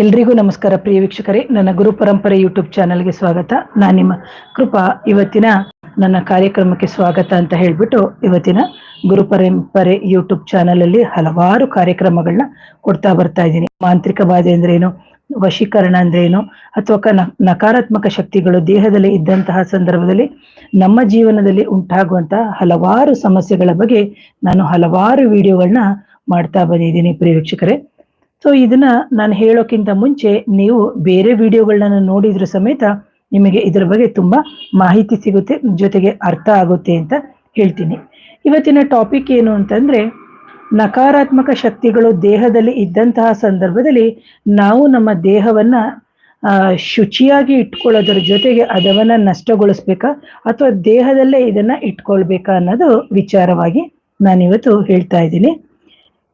ಎಲ್ರಿಗೂ ನಮಸ್ಕಾರ ಪ್ರಿಯ ವೀಕ್ಷಕರೇ. ನನ್ನ ಗುರು ಪರಂಪರೆ ಯೂಟ್ಯೂಬ್ ಚಾನೆಲ್ಗೆ ಸ್ವಾಗತ. ನಾನು ನಿಮ್ಮ ಕೃಪಾ. ಇವತ್ತಿನ ನನ್ನ ಕಾರ್ಯಕ್ರಮಕ್ಕೆ ಸ್ವಾಗತ ಅಂತ ಹೇಳ್ಬಿಟ್ಟು ಇವತ್ತಿನ ಗುರು ಪರಂಪರೆ ಯೂಟ್ಯೂಬ್ ಚಾನೆಲ್ ಅಲ್ಲಿ ಹಲವಾರು ಕಾರ್ಯಕ್ರಮಗಳನ್ನ ಕೊಡ್ತಾ ಬರ್ತಾ ಇದ್ದೀನಿ. ಮಾಂತ್ರಿಕ ಬಾಧೆ ಅಂದ್ರೇನು ವಶೀಕರಣ ಅಂದ್ರೇನು ಅಥವಾ ನಕಾರಾತ್ಮಕ ಶಕ್ತಿಗಳು ದೇಹದಲ್ಲಿ ಇದ್ದಂತಹ ಸಂದರ್ಭದಲ್ಲಿ ನಮ್ಮ ಜೀವನದಲ್ಲಿ ಉಂಟಾಗುವಂತಹ ಹಲವಾರು ಸಮಸ್ಯೆಗಳ ಬಗ್ಗೆ ನಾನು ಹಲವಾರು ವಿಡಿಯೋಗಳನ್ನ ಮಾಡ್ತಾ ಬಂದಿದ್ದೀನಿ ಪ್ರಿಯ ವೀಕ್ಷಕರೇ. ಸೊ ಇದನ್ನ ನಾನು ಹೇಳೋಕ್ಕಿಂತ ಮುಂಚೆ ನೀವು ಬೇರೆ ವಿಡಿಯೋಗಳನ್ನ ನೋಡಿದ್ರು ಸಮೇತ ನಿಮಗೆ ಇದರ ಬಗ್ಗೆ ತುಂಬಾ ಮಾಹಿತಿ ಸಿಗುತ್ತೆ, ಜೊತೆಗೆ ಅರ್ಥ ಆಗುತ್ತೆ ಅಂತ ಹೇಳ್ತೀನಿ. ಇವತ್ತಿನ ಟಾಪಿಕ್ ಏನು ಅಂತಂದ್ರೆ, ನಕಾರಾತ್ಮಕ ಶಕ್ತಿಗಳು ದೇಹದಲ್ಲಿ ಇದ್ದಂತಹ ಸಂದರ್ಭದಲ್ಲಿ ನಾವು ನಮ್ಮ ದೇಹವನ್ನ ಶುಚಿಯಾಗಿ ಇಟ್ಕೊಳ್ಳೋದ್ರ ಜೊತೆಗೆ ಅದವನ್ನ ನಷ್ಟಗೊಳಿಸ್ಬೇಕಾ ಅಥವಾ ದೇಹದಲ್ಲೇ ಇದನ್ನ ಇಟ್ಕೊಳ್ಬೇಕಾ ಅನ್ನೋದು ವಿಚಾರವಾಗಿ ನಾನಿವತ್ತು ಹೇಳ್ತಾ ಇದ್ದೀನಿ.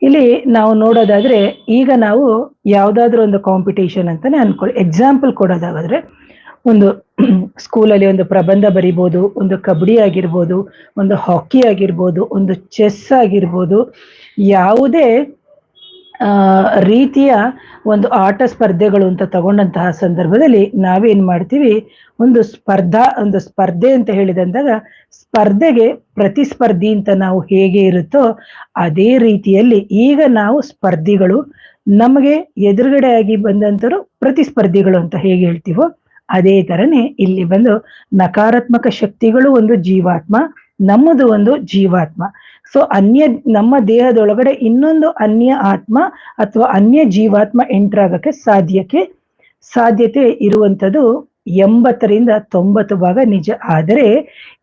ಇಲ್ಲಿ ನಾವು ನೋಡೋದಾದ್ರೆ ಈಗ ನಾವು ಯಾವ್ದಾದ್ರು ಒಂದು ಕಾಂಪಿಟೇಷನ್ ಅಂತಾನೆ ಅನ್ಕೊಳ್ಳಿ ಎಕ್ಸಾಂಪಲ್ ಕೊಡೋದಾದ್ರೆ ಒಂದು ಸ್ಕೂಲಲ್ಲಿ ಒಂದು ಪ್ರಬಂಧ ಬರಿಬೋದು, ಒಂದು ಕಬಡ್ಡಿ ಆಗಿರ್ಬೋದು, ಒಂದು ಹಾಕಿ ಆಗಿರ್ಬೋದು, ಒಂದು ಚೆಸ್ ಆಗಿರ್ಬೋದು, ಯಾವುದೇ ರೀತಿಯ ಒಂದು ಆಟ ಸ್ಪರ್ಧೆಗಳು ಅಂತ ತಗೊಂಡಂತಹ ಸಂದರ್ಭದಲ್ಲಿ ನಾವೇನ್ ಮಾಡ್ತೀವಿ, ಒಂದು ಸ್ಪರ್ಧಾ, ಒಂದು ಸ್ಪರ್ಧೆ ಅಂತ ಹೇಳಿದಂದಾಗ ಸ್ಪರ್ಧೆಗೆ ಪ್ರತಿಸ್ಪರ್ಧಿ ಅಂತ ನಾವು ಹೇಗೆ ಇರುತ್ತೋ ಅದೇ ರೀತಿಯಲ್ಲಿ ಈಗ ನಾವು ಸ್ಪರ್ಧಿಗಳು, ನಮಗೆ ಎದುರುಗಡೆ ಆಗಿ ಬಂದಂತರು ಪ್ರತಿಸ್ಪರ್ಧಿಗಳು ಅಂತ ಹೇಗೆ ಹೇಳ್ತೀವೋ ಅದೇ ತರನೇ ಇಲ್ಲಿ ಬಂದು ನಕಾರಾತ್ಮಕ ಶಕ್ತಿಗಳು ಒಂದು ಜೀವಾತ್ಮ, ನಮ್ಮದು ಒಂದು ಜೀವಾತ್ಮ. ಸೊ ಅನ್ಯ ನಮ್ಮ ದೇಹದೊಳಗಡೆ ಇನ್ನೊಂದು ಅನ್ಯ ಆತ್ಮ ಅಥವಾ ಅನ್ಯ ಜೀವಾತ್ಮ ಎಂಟರ್ ಆಗಕ್ಕೆ ಸಾಧ್ಯಕ್ಕೆ, ಸಾಧ್ಯತೆ ಇರುವಂತದ್ದು ಎಂಬತ್ತರಿಂದ ತೊಂಬತ್ತು ಭಾಗ ನಿಜ. ಆದರೆ,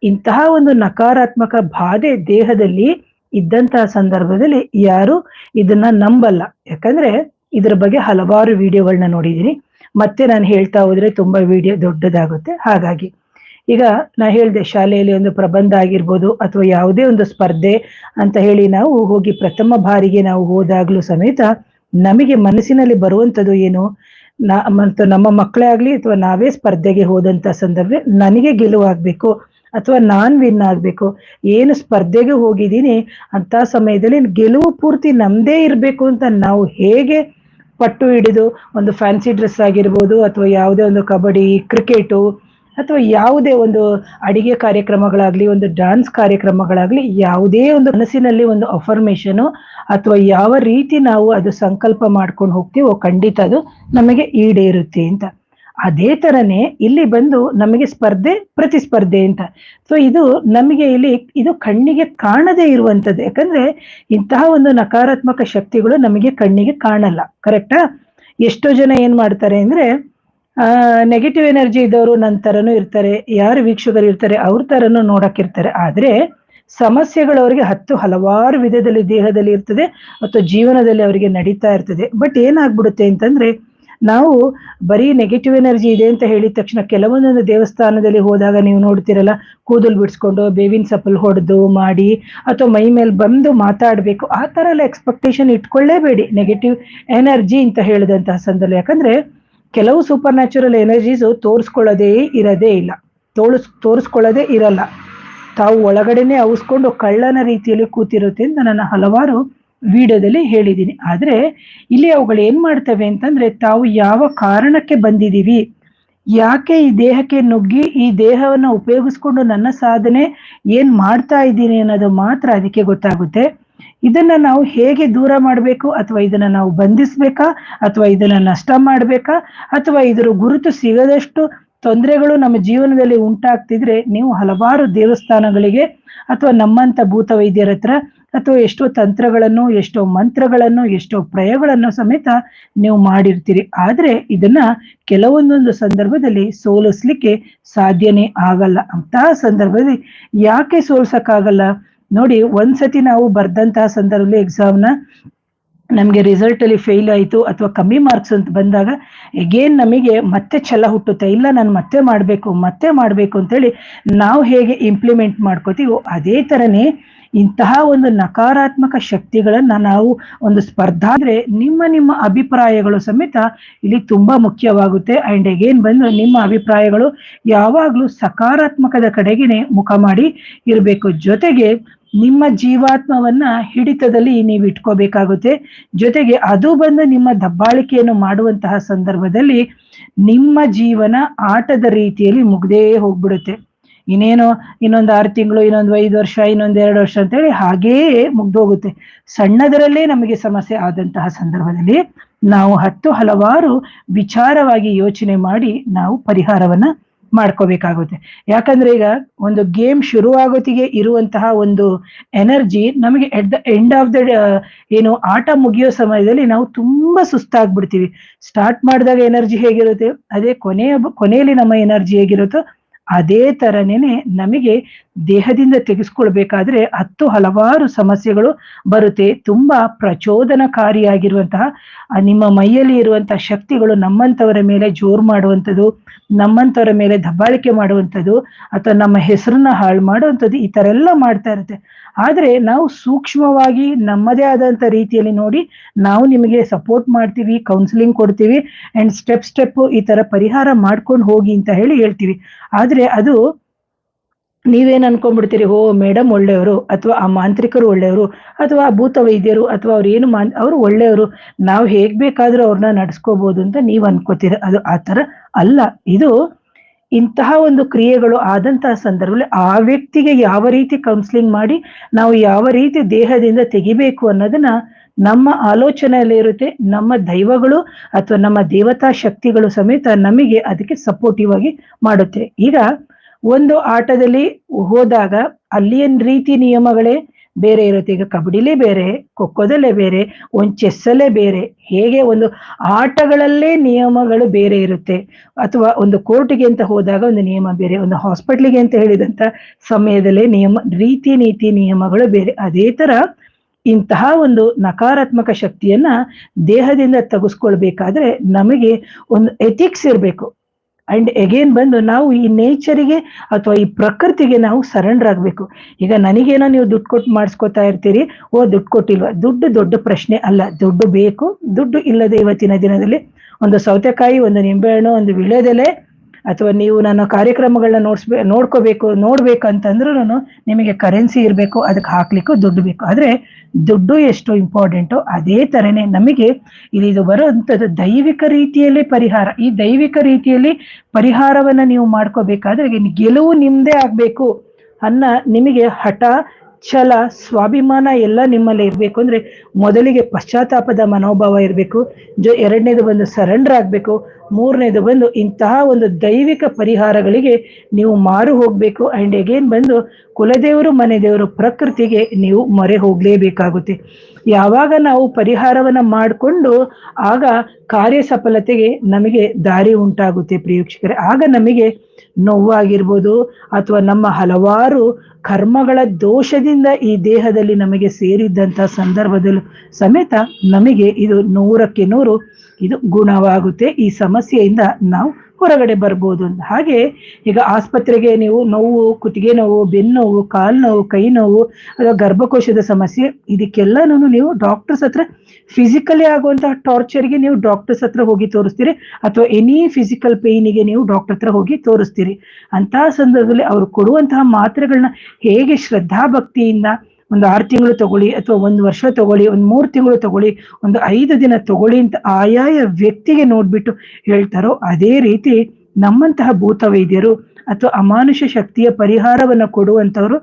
ಇಂತಹ ಒಂದು ನಕಾರಾತ್ಮಕ ಬಾಧೆ ದೇಹದಲ್ಲಿ ಇದ್ದಂತಹ ಸಂದರ್ಭದಲ್ಲಿ ಯಾರು ಇದನ್ನ ನಂಬಲ್ಲ. ಯಾಕಂದ್ರೆ, ಇದ್ರ ಬಗ್ಗೆ ಹಲವಾರು ವಿಡಿಯೋಗಳನ್ನ ನೋಡಿದೀನಿ ಮತ್ತೆ ನಾನು ಹೇಳ್ತಾ ಹೋದ್ರೆ ತುಂಬಾ ವಿಡಿಯೋ ದೊಡ್ಡದಾಗುತ್ತೆ. ಹಾಗಾಗಿ ಈಗ ನಾ ಹೇಳ್ದೆ ಶಾಲೆಯಲ್ಲಿ ಒಂದು ಪ್ರಬಂಧ ಆಗಿರ್ಬೋದು ಅಥವಾ ಯಾವುದೇ ಒಂದು ಸ್ಪರ್ಧೆ ಅಂತ ಹೇಳಿ ನಾವು ಹೋಗಿ ಪ್ರಥಮ ಬಾರಿಗೆ ನಾವು ಹೋದಾಗ್ಲೂ ಸಮೇತ ನಮಗೆ ಮನಸ್ಸಿನಲ್ಲಿ ಬರುವಂಥದ್ದು ಏನು? ನಾ ಮತ್ತು ನಮ್ಮ ಮಕ್ಕಳೇ ಆಗಲಿ ಅಥವಾ ನಾವೇ ಸ್ಪರ್ಧೆಗೆ ಹೋದಂಥ ಸಂದರ್ಭ ನನಗೆ ಗೆಲುವಾಗಬೇಕು ಅಥವಾ ನಾನ್ ವಿನ್ ಆಗ್ಬೇಕು. ಏನು ಸ್ಪರ್ಧೆಗೆ ಹೋಗಿದ್ದೀನಿ ಅಂತ ಸಮಯದಲ್ಲಿ ಗೆಲುವು ಪೂರ್ತಿ ನಮ್ದೇ ಇರಬೇಕು ಅಂತ ನಾವು ಹೇಗೆ ಪಟ್ಟು ಹಿಡಿದು ಒಂದು ಫ್ಯಾನ್ಸಿ ಡ್ರೆಸ್ ಆಗಿರ್ಬೋದು ಅಥವಾ ಯಾವುದೇ ಒಂದು ಕಬಡ್ಡಿ ಕ್ರಿಕೆಟು ಅಥವಾ ಯಾವುದೇ ಒಂದು ಅಡಿಗೆ ಕಾರ್ಯಕ್ರಮಗಳಾಗ್ಲಿ, ಒಂದು ಡಾನ್ಸ್ ಕಾರ್ಯಕ್ರಮಗಳಾಗ್ಲಿ, ಯಾವುದೇ ಒಂದು ಮನಸ್ಸಿನಲ್ಲಿ ಒಂದು ಅಫರ್ಮೇಶನು ಅಥವಾ ಯಾವ ರೀತಿ ನಾವು ಅದು ಸಂಕಲ್ಪ ಮಾಡ್ಕೊಂಡು ಹೋಗ್ತೀವೋ ಖಂಡಿತ ಅದು ನಮಗೆ ಈಡೇರುತ್ತೆ ಅಂತ. ಅದೇ ತರನೇ ಇಲ್ಲಿ ಬಂದು ನಮಗೆ ಸ್ಪರ್ಧೆ, ಪ್ರತಿಸ್ಪರ್ಧೆ ಅಂತ. ಸೊ ಇದು ನಮಗೆ ಇಲ್ಲಿ, ಇದು ಕಣ್ಣಿಗೆ ಕಾಣದೇ ಇರುವಂತದ್ದು ಯಾಕಂದ್ರೆ ಇಂತಹ ಒಂದು ನಕಾರಾತ್ಮಕ ಶಕ್ತಿಗಳು ನಮಗೆ ಕಣ್ಣಿಗೆ ಕಾಣಲ್ಲ. ಕರೆಕ್ಟಾ ಎಷ್ಟೋ ಜನ ಏನ್ ಮಾಡ್ತಾರೆ ಅಂದ್ರೆ ಆ ನೆಗೆಟಿವ್ ಎನರ್ಜಿ ಇದ್ದವರು ನನ್ನ ತರನು ಇರ್ತಾರೆ, ಯಾರು ವೀಕ್ಷಕರು ಇರ್ತಾರೆ, ಅವ್ರ ತರನು ನೋಡಕ್ಕಿರ್ತಾರೆ ಆದ್ರೆ ಸಮಸ್ಯೆಗಳು ಅವರಿಗೆ ಹತ್ತು ಹಲವಾರು ವಿಧದಲ್ಲಿ ದೇಹದಲ್ಲಿ ಇರ್ತದೆ ಅಥವಾ ಜೀವನದಲ್ಲಿ ಅವರಿಗೆ ನಡೀತಾ ಇರ್ತದೆ. ಬಟ್ ಏನಾಗ್ಬಿಡುತ್ತೆ ಅಂತಂದ್ರೆ, ನಾವು ಬರೀ ನೆಗೆಟಿವ್ ಎನರ್ಜಿ ಇದೆ ಅಂತ ಹೇಳಿದ ತಕ್ಷಣ ಕೆಲವೊಂದೊಂದು ದೇವಸ್ಥಾನದಲ್ಲಿ ಹೋದಾಗ ನೀವು ನೋಡ್ತಿರಲ್ಲ, ಕೂದಲು ಬಿಡಿಸ್ಕೊಂಡು ಬೇವಿನ ಸಪ್ಪಲ್ ಹೊಡೆದು ಮಾಡಿ, ಅಥವಾ ಮೈ ಮೇಲೆ ಬಂದು ಮಾತಾಡಬೇಕು, ಆ ಥರ ಎಲ್ಲ ಎಕ್ಸ್ಪೆಕ್ಟೇಷನ್ ಇಟ್ಕೊಳ್ಳೇಬೇಡಿ. ನೆಗೆಟಿವ್ ಎನರ್ಜಿ ಅಂತ ಹೇಳಿದಂತಹ ಸಂದರ್ಭ. ಯಾಕಂದ್ರೆ ಕೆಲವು ಸೂಪರ್ ನ್ಯಾಚುರಲ್ ಎನರ್ಜೀಸು ತೋರಿಸ್ಕೊಳ್ಳೋದೇ ಇರೋದೇ ಇಲ್ಲ. ತೋಳಿಸ್ ತೋರಿಸ್ಕೊಳ್ಳೋದೇ ಇರಲ್ಲ. ತಾವು ಒಳಗಡೆನೆ ಅವಸ್ಕೊಂಡು ಕಳ್ಳನ ರೀತಿಯಲ್ಲಿ ಕೂತಿರುತ್ತೆ ಅಂತ ನಾನು ಹಲವಾರು ವಿಡಿಯೋದಲ್ಲಿ ಹೇಳಿದ್ದೀನಿ. ಆದರೆ ಇಲ್ಲಿ ಅವುಗಳು ಏನು ಮಾಡ್ತವೆ ಅಂತಂದ್ರೆ ತಾವು ಯಾವ ಕಾರಣಕ್ಕೆ ಬಂದಿದ್ದೀವಿ, ಯಾಕೆ ಈ ದೇಹಕ್ಕೆ ನುಗ್ಗಿ ಈ ದೇಹವನ್ನ ಉಪಯೋಗಿಸ್ಕೊಂಡು ನನ್ನ ಸಾಧನೆ ಏನು ಮಾಡ್ತಾ ಇದ್ದೀನಿ ಅನ್ನೋದು ಮಾತ್ರ ಅದಕ್ಕೆ ಗೊತ್ತಾಗುತ್ತೆ. ಇದನ್ನ ನಾವು ಹೇಗೆ ದೂರ ಮಾಡಬೇಕು ಅಥವಾ ಇದನ್ನ ನಾವು ಬಂಧಿಸ್ಬೇಕಾ ಅಥವಾ ಇದನ್ನ ನಷ್ಟ ಮಾಡ್ಬೇಕಾ ಅಥವಾ ಇದರ ಗುರುತು ಸಿಗದಷ್ಟು ತೊಂದರೆಗಳು ನಮ್ಮ ಜೀವನದಲ್ಲಿ ಉಂಟಾಗ್ತಿದ್ರೆ ನೀವು ಹಲವಾರು ದೇವಸ್ಥಾನಗಳಿಗೆ ಅಥವಾ ನಮ್ಮಂತ ಭೂತ ವೈದ್ಯರ ಹತ್ರ ಅಥವಾ ಎಷ್ಟೋ ತಂತ್ರಗಳನ್ನು, ಎಷ್ಟೋ ಮಂತ್ರಗಳನ್ನು, ಎಷ್ಟೋ ಪ್ರಯೋಗಗಳನ್ನು ಸಮೇತ ನೀವು ಮಾಡಿರ್ತೀರಿ. ಆದ್ರೆ ಇದನ್ನ ಕೆಲವೊಂದೊಂದು ಸಂದರ್ಭದಲ್ಲಿ ಸೋಲಿಸ್ಲಿಕ್ಕೆ ಸಾಧ್ಯನೇ ಆಗಲ್ಲ. ಅಂತಹ ಸಂದರ್ಭದಲ್ಲಿ ಯಾಕೆ ಸೋಲ್ಸಕ್ಕಾಗಲ್ಲ? ನೋಡಿ ಒಂದ್ಸತಿ ನಾವು ಬರ್ದಂತಹ ಸಂದರ್ಭದಲ್ಲಿ ಎಕ್ಸಾಮ್ನ ನಮಗೆ ರಿಸಲ್ಟ್ ಅಲ್ಲಿ ಫೇಲ್ ಆಯಿತು ಅಥವಾ ಕಮ್ಮಿ ಮಾರ್ಕ್ಸ್ ಅಂತ ಬಂದಾಗ ಎಗೇನ್ ನಮಗೆ ಮತ್ತೆ ಛಲ ಹುಟ್ಟುತ್ತೆ. ಇಲ್ಲ, ನಾನು ಮತ್ತೆ ಮಾಡಬೇಕು ಮತ್ತೆ ಮಾಡಬೇಕು ಅಂತೇಳಿ ನಾವು ಹೇಗೆ ಇಂಪ್ಲಿಮೆಂಟ್ ಮಾಡ್ಕೋತೀವೋ ಅದೇ ಥರನೇ ಇಂತಹ ಒಂದು ನಕಾರಾತ್ಮಕ ಶಕ್ತಿಗಳನ್ನ ನಾವು ಒಂದು ಸ್ಪರ್ಧಾ ಅಂದ್ರೆ ನಿಮ್ಮ ನಿಮ್ಮ ಅಭಿಪ್ರಾಯಗಳು ಸಮೇತ ಇಲ್ಲಿ ತುಂಬಾ ಮುಖ್ಯವಾಗುತ್ತೆ. ಅಂಡ್ ಎಗೇನ್ ಬಂದು ನಿಮ್ಮ ಅಭಿಪ್ರಾಯಗಳು ಯಾವಾಗ್ಲೂ ಸಕಾರಾತ್ಮಕದ ಕಡೆಗೆನೆ ಮುಖ ಮಾಡಿ ಇರಬೇಕು. ಜೊತೆಗೆ ನಿಮ್ಮ ಜೀವಾತ್ಮವನ್ನ ಹಿಡಿತದಲ್ಲಿ ನೀವು ಇಟ್ಕೋಬೇಕಾಗುತ್ತೆ. ಜೊತೆಗೆ ಅದು ಬಂದು ನಿಮ್ಮ ದಬ್ಬಾಳಿಕೆಯನ್ನು ಮಾಡುವಂತಹ ಸಂದರ್ಭದಲ್ಲಿ ನಿಮ್ಮ ಜೀವನ ಆಟದ ರೀತಿಯಲ್ಲಿ ಮುಗ್ದೇ ಹೋಗ್ಬಿಡುತ್ತೆ. ಇನ್ನೇನು ಇನ್ನೊಂದು ಆರು ತಿಂಗಳು, ಇನ್ನೊಂದು ಐದು ವರ್ಷ, ಇನ್ನೊಂದು ಎರಡು ವರ್ಷ ಅಂತೇಳಿ ಹಾಗೇ ಮುಗ್ದೋಗುತ್ತೆ ಸಣ್ಣದರಲ್ಲೇ ನಮಗೆ ಸಮಸ್ಯೆ ಆದಂತಹ ಸಂದರ್ಭದಲ್ಲಿ ನಾವು ಹತ್ತು ಹಲವಾರು ವಿಚಾರವಾಗಿ ಯೋಚನೆ ಮಾಡಿ ನಾವು ಪರಿಹಾರವನ್ನ ಮಾಡ್ಕೋಬೇಕಾಗುತ್ತೆ. ಯಾಕಂದ್ರೆ ಈಗ ಒಂದು ಗೇಮ್ ಶುರುವಾಗೋತಿಗೆ ಇರುವಂತಹ ಒಂದು ಎನರ್ಜಿ ನಮಗೆ at the end of the ಏನು ಆಟ ಮುಗಿಯೋ ಸಮಯದಲ್ಲಿ ನಾವು ತುಂಬಾ ಸುಸ್ತಾಗ್ಬಿಡ್ತೀವಿ. ಸ್ಟಾರ್ಟ್ ಮಾಡಿದಾಗ ಎನರ್ಜಿ ಹೇಗಿರುತ್ತೆ? ಅದೇ ಕೊನೆಯ ಕೊನೆಯಲ್ಲಿ ನಮ್ಮ ಎನರ್ಜಿ ಹೇಗಿರುತ್ತೋ ಅದೇ ತರನೇನೆ ನಮಗೆ ದೇಹದಿಂದ ತೆಗೆಸ್ಕೊಳ್ಬೇಕಾದ್ರೆ ಹತ್ತು ಹಲವಾರು ಸಮಸ್ಯೆಗಳು ಬರುತ್ತೆ. ತುಂಬಾ ಪ್ರಚೋದನಕಾರಿಯಾಗಿರುವಂತಹ ನಿಮ್ಮ ಮೈಯಲ್ಲಿ ಇರುವಂತಹ ಶಕ್ತಿಗಳು ನಮ್ಮಂತವರ ಮೇಲೆ ಜೋರು ಮಾಡುವಂಥದ್ದು ನಮ್ಮಂತವರ ಮೇಲೆ ದಬ್ಬಾಳಿಕೆ ಮಾಡುವಂಥದ್ದು, ಅಥವಾ ನಮ್ಮ ಹೆಸರನ್ನ ಹಾಳು ಮಾಡುವಂಥದ್ದು, ಈ ತರ ಎಲ್ಲ ಮಾಡ್ತಾ ಇರುತ್ತೆ. ಆದ್ರೆ ನಾವು ಸೂಕ್ಷ್ಮವಾಗಿ ನಮ್ಮದೇ ಆದಂತ ರೀತಿಯಲ್ಲಿ ನೋಡಿ ನಾವು ನಿಮಗೆ ಸಪೋರ್ಟ್ ಮಾಡ್ತೀವಿ ಕೌನ್ಸಿಲಿಂಗ್ ಕೊಡ್ತೀವಿ ಅಂಡ್ ಸ್ಟೆಪ್ ಸ್ಟೆಪ್ ಈ ತರ ಪರಿಹಾರ ಮಾಡ್ಕೊಂಡು ಹೋಗಿ ಅಂತ ಹೇಳಿ ಹೇಳ್ತೀವಿ. ಆದ್ರೆ ಅದು ನೀವೇನ್ ಅನ್ಕೊಂಡ್ಬಿಡ್ತೀರಿ? ಓ, ಮೇಡಮ್ ಒಳ್ಳೆಯವರು ಅಥವಾ ಆ ಮಾಂತ್ರಿಕರು ಒಳ್ಳೆಯವರು ಅಥವಾ ಆ ಭೂತ ವೈದ್ಯರು ಅಥವಾ ಅವ್ರು ಏನು ಮಾನ್, ಅವರು ಒಳ್ಳೆಯವರು. ನಾವು ಹೇಗ್ ಬೇಕಾದ್ರೂ ಅವ್ರನ್ನ ನಡ್ಸ್ಕೋಬಹುದು ಅಂತ ನೀವ್ ಅನ್ಕೋತೀರ. ಅದು ಆ ತರ ಅಲ್ಲ. ಇದು ಇಂತಹ ಒಂದು ಕ್ರಿಯೆಗಳು ಆದಂತಹ ಸಂದರ್ಭದಲ್ಲಿ ಆ ವ್ಯಕ್ತಿಗೆ ಯಾವ ರೀತಿ ಕೌನ್ಸಿಲಿಂಗ್ ಮಾಡಿ, ನಾವು ಯಾವ ರೀತಿ ದೇಹದಿಂದ ತೆಗಿಬೇಕು ಅನ್ನೋದನ್ನ ನಮ್ಮ ಆಲೋಚನೆಯಲ್ಲಿ ಇರುತ್ತೆ. ನಮ್ಮ ದೈವಗಳು ಅಥವಾ ನಮ್ಮ ದೇವತಾ ಶಕ್ತಿಗಳು ಸಮೇತ ನಮಗೆ ಅದಕ್ಕೆ ಸಪೋರ್ಟಿವ್ ಆಗಿ ಮಾಡುತ್ತೆ. ಈಗ ಒಂದು ಆಟದಲ್ಲಿ ಹೋದಾಗ ಅಲ್ಲಿಯ ರೀತಿ ನಿಯಮಗಳೇ ಬೇರೆ ಇರುತ್ತೆ. ಈಗ ಕಬಡ್ಡಿಲೇ ಬೇರೆ, ಖೋಖೋದಲ್ಲೇ ಬೇರೆ, ಒಂದು ಚೆಸ್ಸಲ್ಲೇ ಬೇರೆ, ಹೇಗೆ ಒಂದು ಆಟಗಳಲ್ಲೇ ನಿಯಮಗಳು ಬೇರೆ ಇರುತ್ತೆ. ಅಥವಾ ಒಂದು ಕೋರ್ಟಿಗೆ ಅಂತ ಹೋದಾಗ ಒಂದು ನಿಯಮ ಬೇರೆ, ಒಂದು ಹಾಸ್ಪಿಟ್ಲಿಗೆ ಅಂತ ಹೇಳಿದಂತ ಸಮಯದಲ್ಲೇ ನಿಯಮ, ರೀತಿ ನೀತಿ ನಿಯಮಗಳು ಬೇರೆ. ಅದೇ ತರ ಇಂತಹ ಒಂದು ನಕಾರಾತ್ಮಕ ಶಕ್ತಿಯನ್ನ ದೇಹದಿಂದ ತೆಗೆಸ್ಕೊಳ್ಬೇಕಾದ್ರೆ ನಮಗೆ ಒಂದು ಎಥಿಕ್ಸ್ ಇರಬೇಕು. ಅಂಡ್ ಎಗೇನ್ ಬಂದು ನಾವು ಈ ನೇಚರಿಗೆ ಅಥವಾ ಈ ಪ್ರಕೃತಿಗೆ ನಾವು ಸರೆಂಡರ್ ಆಗ್ಬೇಕು. ಈಗ ನನಗೇನೋ ನೀವು ದುಡ್ಡು ಕೊಟ್ಟು ಮಾಡಿಸ್ಕೊತಾ ಇರ್ತೀರಿ, ಓ ದುಡ್ಡು ಕೊಟ್ಟಿಲ್ವಾ? ದುಡ್ಡು ದೊಡ್ಡ ಪ್ರಶ್ನೆ ಅಲ್ಲ. ದುಡ್ಡು ಬೇಕು, ದುಡ್ಡು ಇಲ್ಲದೆ ಇವತ್ತಿನ ದಿನದಲ್ಲಿ ಒಂದು ಸೌತೆಕಾಯಿ, ಒಂದು ನಿಂಬೆಹಣ್ಣು, ಒಂದು ವಿಳೆದೆಲೆ ಅಥವಾ ನೀವು ನನ್ನ ಕಾರ್ಯಕ್ರಮಗಳನ್ನ ನೋಡ್ಸ್ಬೇ, ನೋಡ್ಕೋಬೇಕು, ನೋಡ್ಬೇಕಂತಂದ್ರೂ ನಿಮಗೆ ಕರೆನ್ಸಿ ಇರಬೇಕು, ಅದಕ್ಕೆ ಹಾಕ್ಲಿಕ್ಕೂ ದುಡ್ಡು ಬೇಕು. ಆದ್ರೆ ದುಡ್ಡು ಎಷ್ಟು ಇಂಪಾರ್ಟೆಂಟು ಅದೇ ತರನೇ ನಮಗೆ ಇಲ್ಲಿ ಇದು ಬರುವಂಥದ್ದು ದೈವಿಕ ರೀತಿಯಲ್ಲಿ ಪರಿಹಾರ. ಈ ದೈವಿಕ ರೀತಿಯಲ್ಲಿ ಪರಿಹಾರವನ್ನ ನೀವು ಮಾಡ್ಕೋಬೇಕಾದ್ರೆ ಗೆಲುವು ನಿಮ್ದೇ ಆಗ್ಬೇಕು ಅನ್ನ ನಿಮಗೆ ಹಠ ಛಲ ಸ್ವಾಭಿಮಾನ ಎಲ್ಲ ನಿಮ್ಮಲ್ಲಿ ಇರಬೇಕು. ಅಂದ್ರೆ ಮೊದಲಿಗೆ ಪಶ್ಚಾತ್ತಾಪದ ಮನೋಭಾವ ಇರಬೇಕು. ಜೊ, ಎರಡನೇದು ಬಂದು ಸರೆಂಡರ್ ಆಗಬೇಕು. ಮೂರನೇದು ಬಂದು ಇಂತಹ ಒಂದು ದೈವಿಕ ಪರಿಹಾರಗಳಿಗೆ ನೀವು ಮಾರು ಹೋಗ್ಬೇಕು. ಅಂಡ್ ಎಗೇನ್ ಬಂದು ಕುಲದೇವರು, ಮನೆದೇವರು ಪ್ರಕೃತಿಗೆ ನೀವು ಮೊರೆ ಹೋಗಲೇಬೇಕಾಗುತ್ತೆ. ಯಾವಾಗ ನಾವು ಪರಿಹಾರವನ್ನ ಮಾಡಿಕೊಂಡು ಆಗ ಕಾರ್ಯ ಸಫಲತೆಗೆ ನಮಗೆ ದಾರಿ ಉಂಟಾಗುತ್ತೆ ಪ್ರಿಯೋಕ್ಷಕರೇ ಆಗ ನಮಗೆ ನೋವಾಗಿರ್ಬೋದು ಅಥವಾ ನಮ್ಮ ಹಲವಾರು ಕರ್ಮಗಳ ದೋಷದಿಂದ ಈ ದೇಹದಲ್ಲಿ ನಮಗೆ ಸೇರಿದ್ದಂತ ಸಂದರ್ಭದಲ್ಲೂ ಸಮೇತ ನಮಗೆ ಇದು ನೂರಕ್ಕೆ ನೂರು ಇದು ಗುಣವಾಗುತ್ತೆ. ಈ ಸಮಸ್ಯೆಯಿಂದ ನಾವು ಹೊರಗಡೆ ಬರ್ಬೋದು ಅಂತ. ಹಾಗೆ ಈಗ ಆಸ್ಪತ್ರೆಗೆ ನೀವು ನೋವು, ಕುತ್ತಿಗೆ ನೋವು, ಬೆನ್ನು ನೋವು, ಕಾಲು ನೋವು, ಕೈ ನೋವು, ಅಥವಾ ಗರ್ಭಕೋಶದ ಸಮಸ್ಯೆ, ಇದಕ್ಕೆಲ್ಲನೂ ನೀವು ಡಾಕ್ಟರ್ಸ್ ಹತ್ರ ಫಿಸಿಕಲಿ ಆಗುವಂತಹ ಟಾರ್ಚರ್ಗೆ ನೀವು ಡಾಕ್ಟರ್ಸ್ ಹತ್ರ ಹೋಗಿ ತೋರಿಸ್ತೀರಿ, ಅಥವಾ ಎನಿ ಫಿಸಿಕಲ್ ಪೇಯ್ನಿಗೆ ನೀವು ಡಾಕ್ಟರ್ ಹತ್ರ ಹೋಗಿ ತೋರಿಸ್ತೀರಿ. ಅಂತಹ ಸಂದರ್ಭದಲ್ಲಿ ಅವರು ಕೊಡುವಂತಹ ಮಾತ್ರೆಗಳನ್ನ ಹೇಗೆ ಶ್ರದ್ಧಾ ಭಕ್ತಿಯಿಂದ ಒಂದು ಆರು ತಿಂಗಳು ತಗೊಳ್ಳಿ ಅಥವಾ ಒಂದು ವರ್ಷ ತಗೊಳ್ಳಿ, ಒಂದು ಮೂರು ತಿಂಗಳು ತಗೊಳ್ಳಿ, ಒಂದು ಐದು ದಿನ ತಗೊಳ್ಳಿ ಅಂತ ಆಯಾಯ ವ್ಯಕ್ತಿಗೆ ನೋಡ್ಬಿಟ್ಟು ಹೇಳ್ತಾರೋ ಅದೇ ರೀತಿ ನಮ್ಮಂತಹ ಭೂತ ವೈದ್ಯರು ಅಥವಾ ಅಮಾನುಷ ಶಕ್ತಿಯ ಪರಿಹಾರವನ್ನ ಕೊಡುವಂತವರು